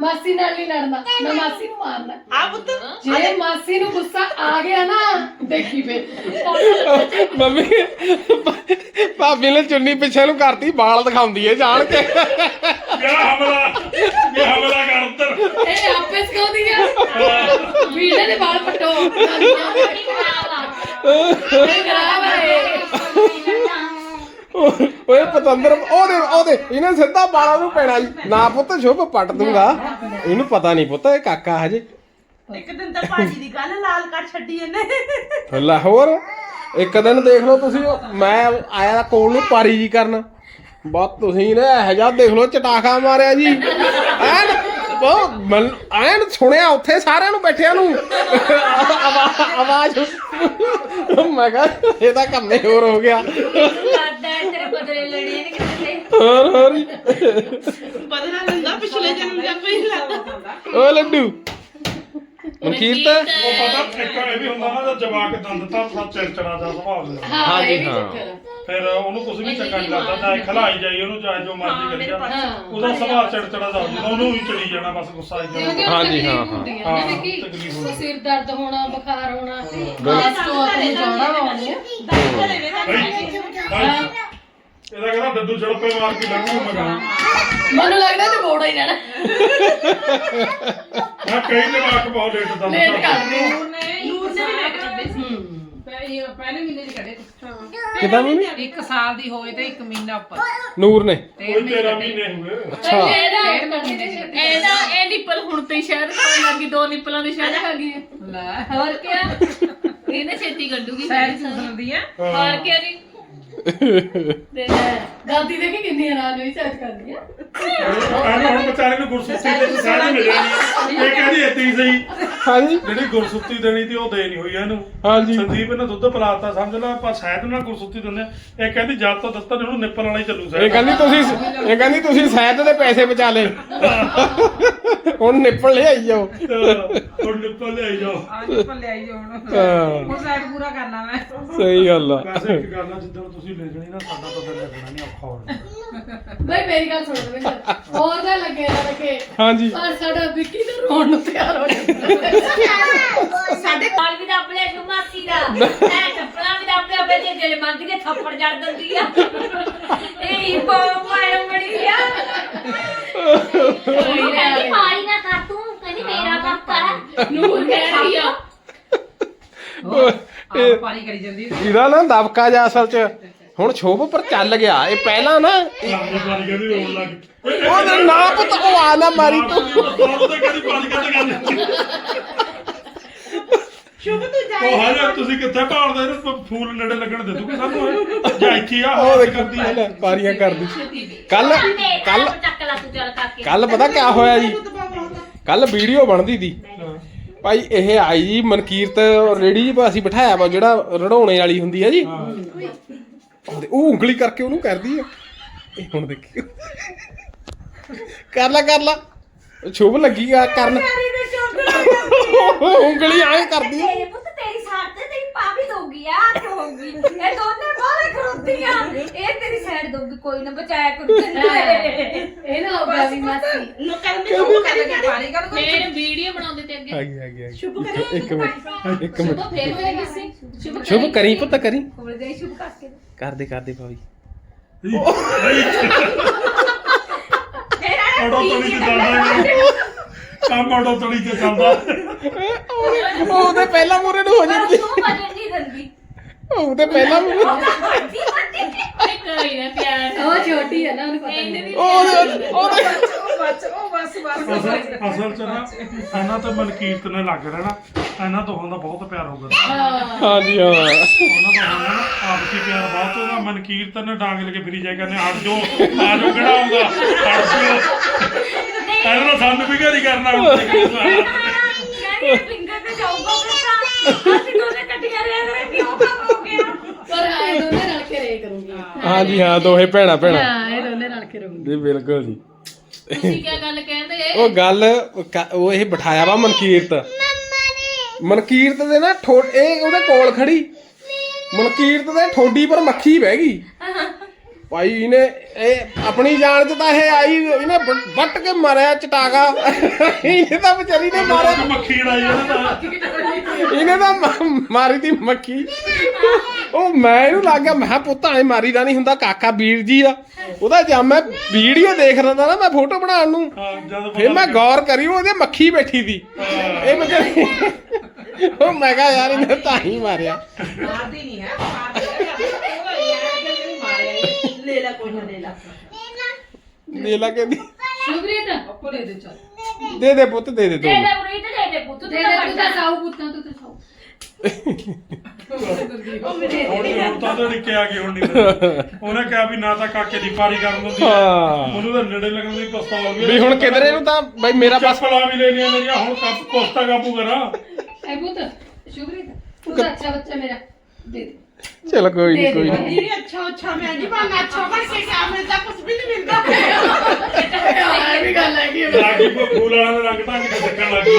S5: ਮਾਸੀ ਨਾਲ ਨਹੀਂ ਲੜਨਾ ਨਾ ਮਾਸੀ ਨੂੰ ਮਾਰਨਾ।
S6: ਆ ਪੁੱਤ।
S5: ਜੇ ਮਾਸੀ ਨੂੰ ਗੁੱਸਾ ਆ ਗਿਆ ਨਾ ਦੇਖੀ ਫੇਰ।
S1: ਮੰਮੀ ਭਾਬੀ ਨੇ ਚੁੰਨੀ ਪਿੱਛੇ ਨੂੰ ਕਰਤੀ ਵਾਲ ਦਿਖਾਉਂਦੀ ਏ ਜਾਣ ਕੇ।
S2: ਕਿਆ ਹਮਲਾ ਇਹ ਹਮਲਾ ਕਰ ਉੱਤਰ
S5: ਇਹ ਆਪੇ ਸਿਖਾਉਂਦੀ ਆ? ਵੀੜੇ ਦੇ ਵਾਲ ਪਟੋ।
S4: ਬੜੀ ਖਰਾਬ ਆ
S5: ਇਹ। ਖਰਾਬ ਹੈ
S1: ਓਏ ਪਤੰਦਰ ਉਹਦੇ ਉਹਦੇ ਇਹਨੇ ਸਿੱਧਾ ਵਾਲਾਂ ਨੂੰ ਪੈਣਾ ਜੀ ਨਾ ਪੁੱਤ ਸ਼ੁਭ ਪੱਟ ਦੂੰਗਾ। ਇਹਨੂੰ ਪਤਾ ਨਹੀਂ ਪੁੱਤ ਇਹ ਕਾਕਾ ਹਜੇ।
S6: ਇੱਕ ਦਿਨ ਤਾਂ ਭਾਜੀ ਦੀ ਗੱਲ ਲਾਲ ਕਰ ਛੱਡੀ ਇਹਨੇ।
S1: ਲਾਹੌਰ ਇੱਕ ਦਿਨ ਦੇਖ ਲਓ ਤੁਸੀਂ ਉਹ- ਮੈਂ ਆਇਆ ਕੋਲ ਨੂੰ ਪਾਰੀ ਜੀ ਕਰਨ। ਬਹੁਤ ਤੁਸੀਂ ਨੇ ਇਹੋ ਜਿਹਾ ਦੇਖ ਲਓ ਚਟਾਕਾ ਮਾਰਿਆ ਜੀ। ਐਨ ਬਹੁਤ ਮਨ ਐਨ ਸੁਣਿਆ ਉੱਥੇ ਸਾਰਿਆਂ ਨੂੰ ਬੈਠਿਆਂ ਨੂੰ। ਆਵਾ- ਆਵਾਜ਼। ਮੈਂ ਕਿਹਾ ਇਹ ਤਾਂ ਕੰਮੇ ਹੋਰ ਹੋ ਗਿਆ।
S4: ਲੱਗਦਾ ਹੈ ਤੇਰੇ ਬਦਲੇ ਕਿਤੇ
S1: ਹੀ।
S6: ਬਦਲਾ ਲੰਗਾ ਪਿਛਲੇ ਜਨਮ ਵੀ ਲੱਗਦਾ
S1: ਓ ਲੱਡੂ ਮਨਕੀਰਤ
S2: ਉਹ ਪਤਾ ਇੱਕ ਇਹ ਵੀ ਹੁੰਦਾ ਨਾ ਜਦ ਜਵਾਕ ਦੰਦ ਤਾਂ ਸਭ ਚਿੜਚੜਾ ਦਾ ਸੁਭਾਅ ਹੁੰਦਾ
S5: ਹਾਂ ਵੀ
S1: ਹਾਂ।
S5: ਆ।
S2: ਫਿਰ ਉਹਨੂੰ ਕੁਝ ਵੀ ਚੰਗਾ ਨਹੀਂ ਲੱਗਦਾ ਚਾਹੇ ਖਲਾਈ ਜਾਈ ਉਹਨੂੰ ਚਾਹੇ ਜੋ ਮਰਜ਼ੀ ਕਰੀ ਜਾ
S5: ਹਾਂ
S2: ਉਹਦਾ ਸੁਭਾਅ ਚਿੜਚੜਾ ਦਾ ਹੋ ਜਾਂਦਾ ਉਹਨੂੰ ਵੀ ਚੜੀ ਜਾਣਾ ਬਸ ਗੁੱਸਾ
S5: ਕਿਉਂਕਿ
S2: ਜਾਣਾ
S1: ਹਾਂ, ਹਾਂ।
S5: ਹੁੰਦੀ ਹੈ
S2: ਹਾਂ, ਹੁੰਦੀ।
S5: ਸਿਰ ਦਰਦ ਹੋਣਾ ਬੁਖਾਰ ਹੋਣਾ। ਸਟੋਰ ਨੂੰ ਜਾਣਾ ਵਾ
S2: ਇਹਦਾ ਕਹਿੰਦਾ ਡੱਡੂ ਛੜਪੇ ਮਾਰ ਕੇ ਲੰਘੂ ਮਗਾ
S5: ਮੈਨੂੰ ਲੱਗਦਾ ਤੇ ਮੋੜਾ ਹੀ ਰਹਿਣਾ
S2: ਮੈਂ ਕਈ ਜਵਾਕ ਬਹੁਤ ਲੇਟ ਦੰਦ
S5: ਲੇਟ। ਕਰਦੇ
S6: ਨੂਰ ਨੇ ਵੀ ਲੈ ਕੇ ਕੱਢੇ ਸੀ। ਪਹਿਲੇ ਪਹਿਲੇ ਮਹੀਨੇ ਚ ਕੱਢੇ
S1: ਕਿਦਾਂ ਮੰਮੀ?
S6: ਇੱਕ ਸਾਲ ਦੀ ਹੋਏ ਤੇ ਇੱਕ ਮਹੀਨਾ ਉੱਪਰ।
S1: ਨੂਰ ਨੇ।
S2: ਕੋਈ 13 ਮਹੀਨੇ ਹੋਏ
S1: ਅੱਛਾ।
S3: ਇਹਦਾ ਇਹਦਾ ਇਹ ਨਿੱਪਲ ਹੁਣ ਤੇ ਸ਼ਹਿਰ ਖਾਣ ਲੱਗੀ ਦੋ ਨਿੱਪਲਾਂ ਦੀ ਸ਼ਹਿਰ ਖਾ ਗਈ ਹੈ।
S6: ਲੈ।
S3: ਹੋਰ ਕੀ ਇਹਨੇ ਛੇਤੀ ਕੱਢੂਗੀ।
S6: ਸੈਰ ਸੁਣਦੀ ਆ
S3: ਹੋਰ ਕੀ ਜੀ? ਤੇ
S5: ਦਾਦੀ ਦੇ ਕਿ ਕਿੰਨੀ ਹੈਰਾਨ ਹੋਈ ਸੱਚ ਕਰਦੀ ਆ।
S2: ਐਵੇਂ ਹੁਣ ਵਿਚਾਰੇ ਨੂੰ ਗੁਰਸੁੱਤੀ ਦੇ ਸਾਹ ਮਿਲੇ ਨਹੀਂ ਇਹ ਕਹਿੰਦੀ ਇੱਥੇ ਹੀ ਸਹੀ।
S1: ਹਾਂਜੀ।
S2: ਜਿਹੜੀ ਗੁਰਸੁੱਤੀ ਦੇਣੀ ਤੇ ਉਹ ਦੇ ਨਹੀਂ ਹੋਈ ਇਹਨੂੰ।
S1: ਹਾਂਜੀ।
S2: ਸੰਦੀਪ ਨੇ ਦੁੱਧ ਪਿਲਾਤਾ ਸਮਝ ਲਾ ਆਪਾਂ ਸ਼ਾਇਦ ਨਾਲ ਗੁਰਸੁੱਤੀ ਦਿੰਦੇ ਆ। ਇਹ ਕਹਿੰਦੀ ਜਦ ਤੋਂ ਦਿੱਤਾ ਨੀ ਉਹਨੂੰ ਨਿੱਪਲ ਵਾਲਾ ਹੀ ਚੱਲੂ
S1: ਇਹ
S2: ਸ਼ਾਇਦ
S1: ਕਹਿੰਦੀ ਤੁਸੀਂ ਇਹ ਕਹਿੰਦੀ ਤੁਸੀਂ ਸ਼ਾਇਦ ਦੇ ਪੈਸੇ ਬਚਾ ਲਏ। ਹੁਣ ਨਿਪਲ ਲੈ ਆਈ ਜਾਓ
S2: ਹੁਣ ਨਿੱਪਲ ਲੈ ਜਾਓ।
S6: ਅੱਜ ਪਰ ਲਿਆਈ ਜੋ ਹੁਣ।
S1: ਹਾਂ,
S6: ਹੁਣ ਸਾਈਡ ਪੂਰਾ ਕਰਨਾ ਮੈਂ।
S1: ਸਹੀ ਗੱਲ ਆ।
S2: ਵੈਸੇ ਇੱਕ ਗੱਲ ਆ ਤੁਸੀਂ ਲੈ ਜਣੀ ਨਾ ਸਾਡਾ ਤਾਂ ਦਿਲ ਲੱਗਣਾ ਨਹੀਂ ਔਖਾ ਹੋ ਜਾਣਾ
S5: ਬਈ ਮੇਰੀ ਗੱਲ ਸੁਣ ਲੈ ਹੋਰ ਨਾ ਲੱਗੇ ਨਾ ਲੱਗੇ
S1: ਹਾਂਜੀ।
S5: ਪਰ ਸਾਡਾ ਵਿੱਕੀ ਤਾਂ ਰੋਣ ਨੂੰ ਤਿਆਰ ਹੋ ਜਾਂਦਾ।
S4: ਸਾਡੇ ਕਾਲ ਵੀ ਦੱਬ ਲਿਆ ਤੂੰ ਮਾਸੀ ਦਾ। ਐ ਚੱਪਲਾਂ ਵੀ ਦੱਬ ਲਿਆ ਬੇਟੇ ਦਿਲ ਮੰਦ ਕੇ ਥੱਪੜ ਜੜ ਦਿੰਦੀ ਆ। ਇਹ ਹੀ ਬੋ ਮਾਰੋ ਮੜੀ ਆ ਕਹਿੰਦੀ ਮਾਰੀ ਨਾ ਕਰ ਤੂੰ ਕਹਿੰਦੀ ਮੇਰਾ ਕਰ
S5: ਨੂਰ ਕਹਿ ਰਹੀ ਆ।
S1: ਇਹ-
S6: ਪਾਰੀ ਕਰੀ ਜਾਂਦੀ
S1: ਇਹਦਾ ਨਾ ਦਬਕਾ ਜਾ ਅਸਲ ਚ। ਹੁਣ ਸ਼ੋਭ ਪਰ ਚੱਲ ਗਿਆ। ਇਹ ਪਹਿਲਾਂ ਨਾ
S2: ਆਹ ਪਾਣੀ ਕਹਿੰਦੀ ਰੋਣ ਲੱਗ ਗਈ
S1: ਉਹਦੇ ਨਾ ਪੁੱਤ ਉਹ ਆ ਨਾ ਮਾਰੀ ਤੂੰ।
S2: ਉਹ ਤਾਂ ਕਹਿੰਦੀ ਪਾਣੀ
S6: ਸ਼ੁਭ ਤੂੰ
S2: ਉਹ ਤੁਸੀਂ ਕਿੱਥੇ ਭਾਲਦੇ ਇਹਨੂੰ ਫੂਲ ਨੇੜੇ ਲੱਗਣ ਦੇ ਦੂਗੀ ਸਾਨੂੰ ਇਹ। ਜਾਂ ਇੱਥੇ ਆ
S1: ਉਹ
S2: ਹੋਰ
S1: ਦੇਖ
S2: ਕਰਦੀ ਹੈ
S1: ਲੈ, ਪਾਰੀਆਂ ਕਰਦੀ ਕੱਲ
S4: ਕੱਲ
S1: ਕੱਲ
S4: ਚੱਕ ਲਾ ਤੂੰ ਚੱਲ ਕਰਕੇ।
S1: ਕੱਲ ਪਤਾ ਕਿਆ ਹੋਇਆ ਜੀ? ਕੱਲ ਵੀਡੀਓ ਬਣਦੀ ਦੀ ਭਾਈ ਇਹ ਆਈ ਜੀ ਮਨਕੀਰਤ ਰੇੜੀ ਜੀ ਅਸੀਂ ਬਿਠਾਇਆ ਵਾ ਜਿਹੜਾ ਰੜਾਉਣੇ ਵਾਲੀ ਹੁੰਦੀ ਹੈ ਜੀ। ਉਹਦੇ- ਉਹ ਉਂਗਲੀ ਕਰਕੇ ਉਹਨੂੰ ਕਰਦੀ ਆ। ਇਹ ਹੁਣ ਦੇਖੀ। ਕਰ ਲਾ ਕਰ ਲਾ। ਸ਼ੁਭ ਲੱਗੀ ਆ ਕਰਨ। ਉਂਗਲੀ ਐਂ ਕਰਦੀ ਆ।
S4: ਤੇਰੇ ਪੁੱਤ ਤੇਰੀ ਸਾਈਡ ਤੇ ਤੇਰੀ ਪਾ ਵੀ ਦੋਗੀ ਆ ਕਿ ਹੋਗੀ ਇਹ ਦੋਨੇ ਬਾਹਰ ਖੜੋਤੀਆਂ ਇਹ ਤੇਰੀ ਸਾਈਡ ਦੋਗੀ ਕੋਈ ਨਾ ਬਚਾਇਆ ਕਰੂ
S5: ਇਹ ਨਾ ਵੀ ਮਾਸੀ।
S6: ਸ਼ੁਭ ਕਰੇ ਕਿ ਪਾਰੀ ਕਰ
S3: ਫੇਰ ਵੀਡੀਓ ਬਣਾਉਂਦੇ ਤੇ ਅੱਗੇ।
S1: ਆ ਗਈ ਆ ਗਈ ਆ ਗਈ ਇੱਕ ਮਿੰਟ ਇੱਕ ਮਿੰਟ।
S3: ਸ਼ੁਭ ਫੇਰ ਹੋਏਗੀ ਸੀ। ਸ਼ੁਭ
S1: ਸ਼ੁਭ ਕਰੀ। ਪੁੱਤ ਕਰੀ।
S4: ਖੋਲ ਗਈ ਸ਼ੁਭ ਕਰਕੇ।
S1: ਕਰਦੇ ਕਰਦੇ ਭਾਈ
S2: ਅੜੋ ਤੜੀ ਤੇ ਚੱਲਦਾ ਕੰਮ ਅੜੋ ਤੜੀ ਤੇ ਚੱਲਦਾ।
S1: ਉਹਦੇ ਪਹਿਲਾਂ ਮੂਰੇ ਨੂੰ ਹੋ ਜਾਂਦੀ।
S4: ਤੂੰ ਵਜਨ ਨਹੀਂ ਦਿੰਦੀ
S1: ਉਹਦੇ ਪਹਿਲਾਂ ਮੂਰੇ
S3: ਕੋਈ ਨਾ ਪਿਆਰ।
S5: ਉਹ ਛੋਟੀ ਹੈ ਨਾ ਉਹਨੂੰ ਪਤਾ ਨਹੀਂ।
S1: ਉਹਦੇ ਉਹਦੇ
S6: ਬਸ ਉਹ ਬਸ ਬਸ
S2: ਅਸਲ ਅਸਲ ਚ ਨਾ ਇਹਨਾਂ ਤੇ ਮਨਕੀਰਤ ਨੇ ਲੱਗ ਰਹਿਣਾ ਇਹਨਾਂ ਤੋਂ ਹੁੰਦਾ ਬਹੁਤ ਪਿਆਰ ਹੋਊਗਾ।
S1: ਹਾਂਜੀ ਹਾਂ।
S2: ਉਹਨਾਂ ਦਾ ਹੋਣਾ ਨਾ ਆਪਸੀ ਪਿਆਰ ਬਹੁਤ ਹੋਗਾ ਮਨਕੀਰਤ ਨੇ ਡਾਂਗ ਲੈ ਕੇ ਫਿਰੀ ਜਾਇਆ ਕਰਨੇ ਹਟ ਜੋ ਆ ਜੋ ਕਿਹੜਾ ਆਉਂਦਾ ਹਟ ਜੋ ਇਹਨਾਂ ਸਾਨੂੰ ਵੀ ਘਰੀ ਕਰਨਾ ਹੁੰਦਾ
S4: ਕਹਿੰਦੀ ਫਿੰਗਰ ਤੇ ਜਾਊਗਾ ਕਿਸਾ ਅਸੀਂ ਦੋਨੇ ਕੱਟੀਆਂ ਰਿਆ ਕਰੇ ਕਿਉਂ ਕੰਮ ਹੋ ਗਿਆ।
S5: ਪਰ ਹਾਂ ਇਹ ਦੋਨੇ ਰਲ ਕੇ ਰਹੇ ਕਰੂੰਗੀ।
S1: ਹਾਂਜੀ ਹਾਂ ਦੋਹੇ ਭੈਣਾ ਭੈਣਾ।
S5: ਹਾਂ ਇਹ ਦੋਨੇ ਰਲ ਕੇ ਰਹੂੰਗੀ।
S1: ਜੀ ਬਿਲਕੁਲ ਜੀ।
S3: ਤੁਸੀਂ ਕੀ ਗੱਲ ਕਹਿੰਦੇ?
S1: ਉਹ ਗੱਲ ਕ- ਉਹ ਇਹ ਬਿਠਾਇਆ ਵਾ ਮਨਕੀਰਤ। ਮਨਕੀਰਤ ਦੇ ਨਾ ਠੋ ਇਹ ਉਹਦੇ ਕੋਲ ਖੜੀ। ਮਨਕੀਰਤ ਦੇ ਠੋਡੀ ਪਰ ਮੱਖੀ ਬਹਿ ਗਈ। ਭਾਈ ਇਹਨੇ ਇਹ ਆਪਣੀ ਜਾਨ ਚ ਤਾਂ ਇਹ ਆਈ ਇਹਨੇ ਵੱਟ- ਵੱਟ ਕੇ ਮਾਰਿਆ ਚਟਾਗਾ। ਇਹਨੇ ਤਾਂ ਵਿਚਾਰੀ ਨੇ ਮਾਰਿਆ।
S2: ਮੱਖੀ ਲੜਾਈ ਇਹਨਾਂ ਦਾ
S1: ਇਹਨੇ ਤਾਂ ਮ- ਮਾਰੀ ਦੀ ਮੱਖੀ। ਉਹ ਮੈਂ ਇਹਨੂੰ ਲੱਗ ਗਿਆ ਮੈਂ ਕਿਹਾ ਪੁੱਤ ਐ ਮਾਰੀ ਦਾ ਨਹੀਂ ਹੁੰਦਾ ਕਾਕਾ ਵੀਰ ਜੀ ਆ। ਉਹਦਾ ਜਦ ਮੈਂ ਵੀਡੀਓ ਦੇਖ ਰਿਹਾ ਤਾ ਨਾ ਮੈਂ ਫੋਟੋ ਬਣਾਉਣ ਨੂੰ
S2: ਹਾਂ, ਜਦ
S1: ਫਿਰ ਮੈਂ ਗੌਰ ਕਰੀ ਉਹਦੇ ਮੱਖੀ ਬੈਠੀ ਦੀ ਇਹ ਵਿਚਾਰੀ ਉਹ ਮੈਂ ਕਿਹਾ ਯਾਰ ਇਹਨੇ ਤਾਂ ਹੀ ਮਾਰਿਆ।
S5: ਮਾਰਦੀ ਨਹੀਂ ਹੈ ਮਾਰਦੀ ਹੈ ਉਹਦਾ ਯਾਰ ਜਿਹੜੀ ਮਾਰਿਆ।
S6: ਲੈ ਲੈ ਕੋਈ ਨਾ ਲੈ ਲੈ।
S1: ਦੇ ਲਾ ਕਹਿੰਦੀ।
S3: ਸ਼ੁਭਰੀਤ
S5: ਆਪੋ ਲੈ ਦੇ ਚੱਲ।
S1: ਦੇ ਦੇ ਪੁੱਤ ਦੇ ਦੇ ਦੋ
S4: ਦੇ ਦੇ ਬੁਰੀ ਤੇ ਦੇ ਦੇ ਪੁੱਤ
S3: ਦੇ ਦੇ ਤੂੰ ਤਾਂ ਸਾਊ ਪੁੱਤਾਂ ਤੂੰ ਤਾਂ ਸਾਊ।
S2: ਹੁਣ ਹੁਣ ਤਾਂ ਤੇ ਡਿੱਕਿਆ ਕਿ ਹੁਣ ਨਹੀਂ ਉਹਨੇ ਕਿਹਾ ਵੀ ਨਾ ਤਾਂ ਕਾਕੇ ਦੀ ਪਾਰੀ ਕਰਨ ਦਿੰਦੀ ਆ।
S1: ਹਾਂ।
S2: ਉਹਨੂੰ ਤਾਂ ਨੇੜੇ ਲੱਗਣ ਦੀ ਪਸਤਾਵਾ ਵੀ
S1: ਵੀ ਹੁਣ ਕਿਧਰੇ ਨੂੰ ਤਾਂ ਬਈ ਮੇਰਾ ਪਾਸ
S2: ਚੱਪਲਾਂ ਵੀ ਲੈ ਲਈਆਂ ਮੇਰੀਆਂ ਹੁਣ ਕੱਪ ਕੋਸਤਾ ਕਾਬੂ ਕਰਾਂ।
S3: ਐ ਪੁੱਤ ਸ਼ੁਭਰੀਤ ਤੂੰ ਤਾਂ ਅੱਛਾ ਬੱਚਾ ਮੇਰਾ। ਦੇ ਦੇ।
S1: ਚਲੋ ਕੋਈ ਨਹੀਂ ਕੋਈ ਨਹੀਂ
S6: ਜੀ ਅੱਛਾ ਅੱਛਾ ਮੈਂ ਜੀ ਬਣ ਅੱਛਾ ਬਣ ਕੇ ਸਾਹਮਣੇ ਤਾਂ ਕੁਝ ਵੀ ਨਹੀਂ ਮਿਲਦਾ।
S3: ਇਹ ਵੀ ਗੱਲ ਹੈਗੀ।
S2: ਰਾਗੀ ਕੋ ਫੂਲ ਵਾਲਾ ਰੰਗ ਢੰਗ ਤੇ ਸਿੱਖਣ ਲੱਗੀ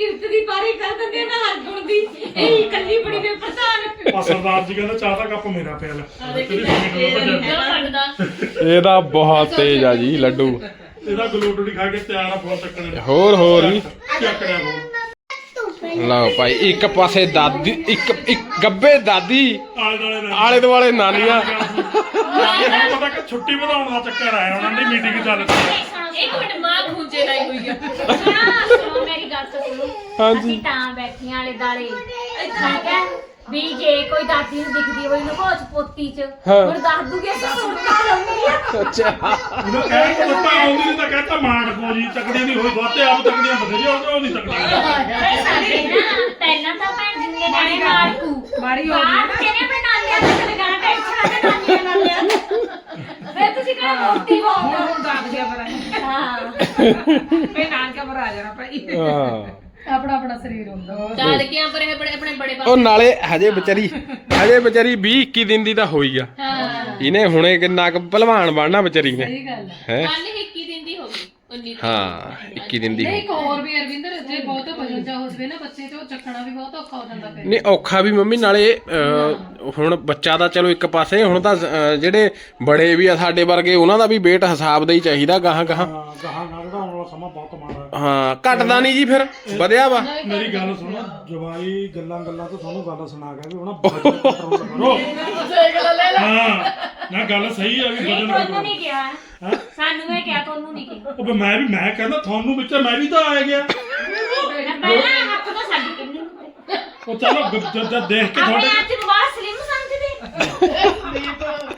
S4: ਕਿਰਤ ਦੀ ਪਾਰੀ ਕਰ ਦਿੰਦੇ ਨਾ ਹਰ ਗੁਣ ਦੀ ਇਹ ਇਕੱਲੀ ਬੜੀ ਦੇ ਪ੍ਰਧਾਨ।
S2: ਆ ਸਰਦਾਰ ਜੀ ਕਹਿੰਦਾ ਚਾਹ ਦਾ ਕੱਪ ਮੇਰਾ ਪਿਆ ਲੈ।
S1: ਇਹਦਾ ਬਹੁਤ ਤੇਜ਼ ਆ ਜੀ ਲੱਡੂ।
S2: ਇਹਦਾ ਗਲੂਟੜੀ ਖਾ ਕੇ ਤਿਆਰ ਆ ਫੋਨ ਚੱਕਣੇ
S1: ਹੋਰ ਹੋਰ ਵੀ
S2: ਚੱਕੜਿਆ ਫੋਨ
S1: ਲਓ ਭਾਈ ਇੱਕ ਪਾਸੇ ਦਾਦੀ ਇੱਕ ਇੱਕ ਗੱਬੇ ਦਾਦੀ
S2: ਆਲੇ ਦੁਆਲੇ
S1: ਨਾਨੀਆਂ।
S2: ਮੈਨੂੰ ਪਤਾ ਕਿ ਛੁੱਟੀ ਵਧਾਉਣ ਦਾ ਚੱਕਰ ਆਇਆ ਉਹਨਾਂ ਦੀ ਮੀਟਿੰਗ ਚੱਲ ਪਈ।
S3: ਇੱਕ ਮਿੰਟ ਮਾਂ ਖੁੰਝੇ ਲਾਈ ਹੋਈ ਆ।
S4: ਸੁਣਾ ਸੁਣੋ ਮੇਰੀ ਗੱਲ ਤਾਂ ਸੁਣੋ।
S1: ਹਾਂਜੀ।
S4: ਅਸੀਂ ਤਾਂ ਬੈਠੀਆਂ ਆਲੇ ਦਾਲੇ ਠੀਕ ਹੈ ਵੀ ਜੇ ਕੋਈ ਦਾਦੀ ਨੂੰ ਦਿਖਦੀ ਹੋਈ ਨੂੰ ਕੋਚ ਪੋਤੀ ਚ
S1: ਹਾਂ।
S4: ਹੁਣ ਦੱਸ ਦੂਗੇ ਅਸੀਂ ਸੁਣਨਾ ਲੰਮੀ ਆ।
S1: ਅੱਛਾ।
S2: ਉਹਨੂੰ ਕਹਿ ਕੇ ਦਿੱਤਾ ਆਉਂਦੀ ਨਹੀਂ ਤਾਂ ਕਹਤਾ ਮਾਰ ਕੋ ਜੀ ਤਕੜੀਆਂ ਦੀ ਹੋਈ ਬਾਤੇ ਆਪ ਤਕੜੀਆਂ ਬਥੇਰੀਆਂ ਉਹ ਨਹੀਂ ਤਕੜੀਆਂ
S4: ਇਹ ਸਾਡੇ ਨਾ ਪਹਿਲਾਂ ਤਾਂ ਭੈਣ ਜਿੰਨੇ ਜਾਣੇ ਮਾਰਕੂ।
S5: ਮਾੜੀ ਹੋ ਗਈ।
S4: ਬਾਹਰ
S5: ਨਾ।
S4: ਤੇਰੇ ਮੈਂ ਹਾਂ।
S1: ਹਾਂ
S5: ਆਪਣਾ ਆਪਣਾ ਸਰੀਰ ਹੁੰਦਾ।
S3: ਪਰ ਇਹ ਬੜੇ ਆਪਣੇ ਬੜੇ
S1: ਉਹ ਨਾਲੇ ਹਜੇ ਵਿਚਾਰੀ ਹਜੇ ਵਿਚਾਰੀ 20 21 ਦਿਨ ਦੀ ਤਾਂ ਹੋਈ ਆ।
S3: ਹਾਂ।
S1: ਇਹਨੇ ਹੁਣੇ ਕਿੰਨਾ ਕੁ ਭਲਵਾਨ ਬਣਨਾ ਵਿਚਾਰੀ ਨੇ।
S5: ਸਹੀ ਗੱਲ
S1: ਹੈ?
S3: ਕੱਲ 21 ਦਿਨ ਦੀ ਹੋ ਗਈ। 19 ਦੀ
S1: ਹਾਂ 21 ਦਿਨ ਦੀ
S5: ਨਹੀਂ ਇੱਕ ਹੋਰ ਵੀ ਅਰਵਿੰਦਰ ਜੇ ਬਹੁਤ ਵਜਨ ਜਾ ਹੋ ਜਵੇ ਨਾ ਬੱਚੇ ਤੇ ਉਹ ਚੱਕਣਾ ਵੀ ਬਹੁਤ ਔਖਾ ਹੋ ਜਾਂਦਾ ਫਿਰ।
S1: ਨਹੀਂ ਔਖਾ ਵੀ ਮੰਮੀ ਨਾਲੇ ਅਹ, ਹੁਣ ਬੱਚਾ ਤਾਂ ਚਲੋ ਇੱਕ ਪਾਸੇ ਹੁਣ ਤਾਂ ਅਹ, ਜਿਹੜੇ ਬੜੇ ਵੀ ਆ ਸਾਡੇ ਵਰਗੇ ਉਹਨਾਂ ਦਾ ਵੀ weight ਹਿਸਾਬ ਦਾ ਹੀ ਚਾਹੀਦਾ ਗਾਹਾਂ ਗਾਹਾਂ
S2: ਹਾਂ ਗਾਹਾਂ ਨਾਲ ਵਧਾਉਣ ਵਾਲਾ ਸਮਾਂ ਬਹੁਤ ਮਾੜਾ ਹੈ।
S1: ਹਾਂ ਘਟਦਾ ਨਹੀਂ ਜੀ ਫਿਰ ਵਧਿਆ ਵਾ।
S2: ਮੇਰੀ ਗੱਲ ਸੁਣੋ ਜਵਾਈ ਗੱਲਾਂ ਗੱਲਾਂ ਤੋਂ ਤੁਹਾਨੂੰ ਗੱਲ ਸੁਣਾ ਗਿਆ ਵੀ ਉਹਨਾਂ ਕੰਟਰੋਲ ਕਰੋ। ਹਾਂ ਨਾ ਗੱਲ ਸਹੀ ਆ ਵੀ ਵਜਨ
S4: ਤੁਹਾਨੂੰ ਨਹੀਂ ਕਿਹਾ। ਸਾਨੂੰ ਇਹ ਕਿਹਾ ਤੁਹਾਨੂੰ ਨਹੀਂ ਕਿਹਾ।
S2: ਉਹ ਵੀ ਮੈਂ ਵੀ ਮੈਂ ਕਹਿੰਦਾ ਤੁਹਾਨੂੰ ਵਿੱਚ ਮੈਂ ਵੀ ਤਾਂ ਆ ਗਿਆ।
S4: ਪਹਿਲਾਂ ਹੱਥ ਤਾਂ ਹੁੰਦੀ
S2: ਉਹ ਚਲੋ ਗ- ਜਦ ਜਦ ਦੇਖ ਕੇ
S4: ਆਪਣੇ
S2: ਤੁਹਾਡੇ
S4: ਆਪ ਨੂੰ ਬਾਹਰ ਸਲਿਮ ਸਮਝਦੇ।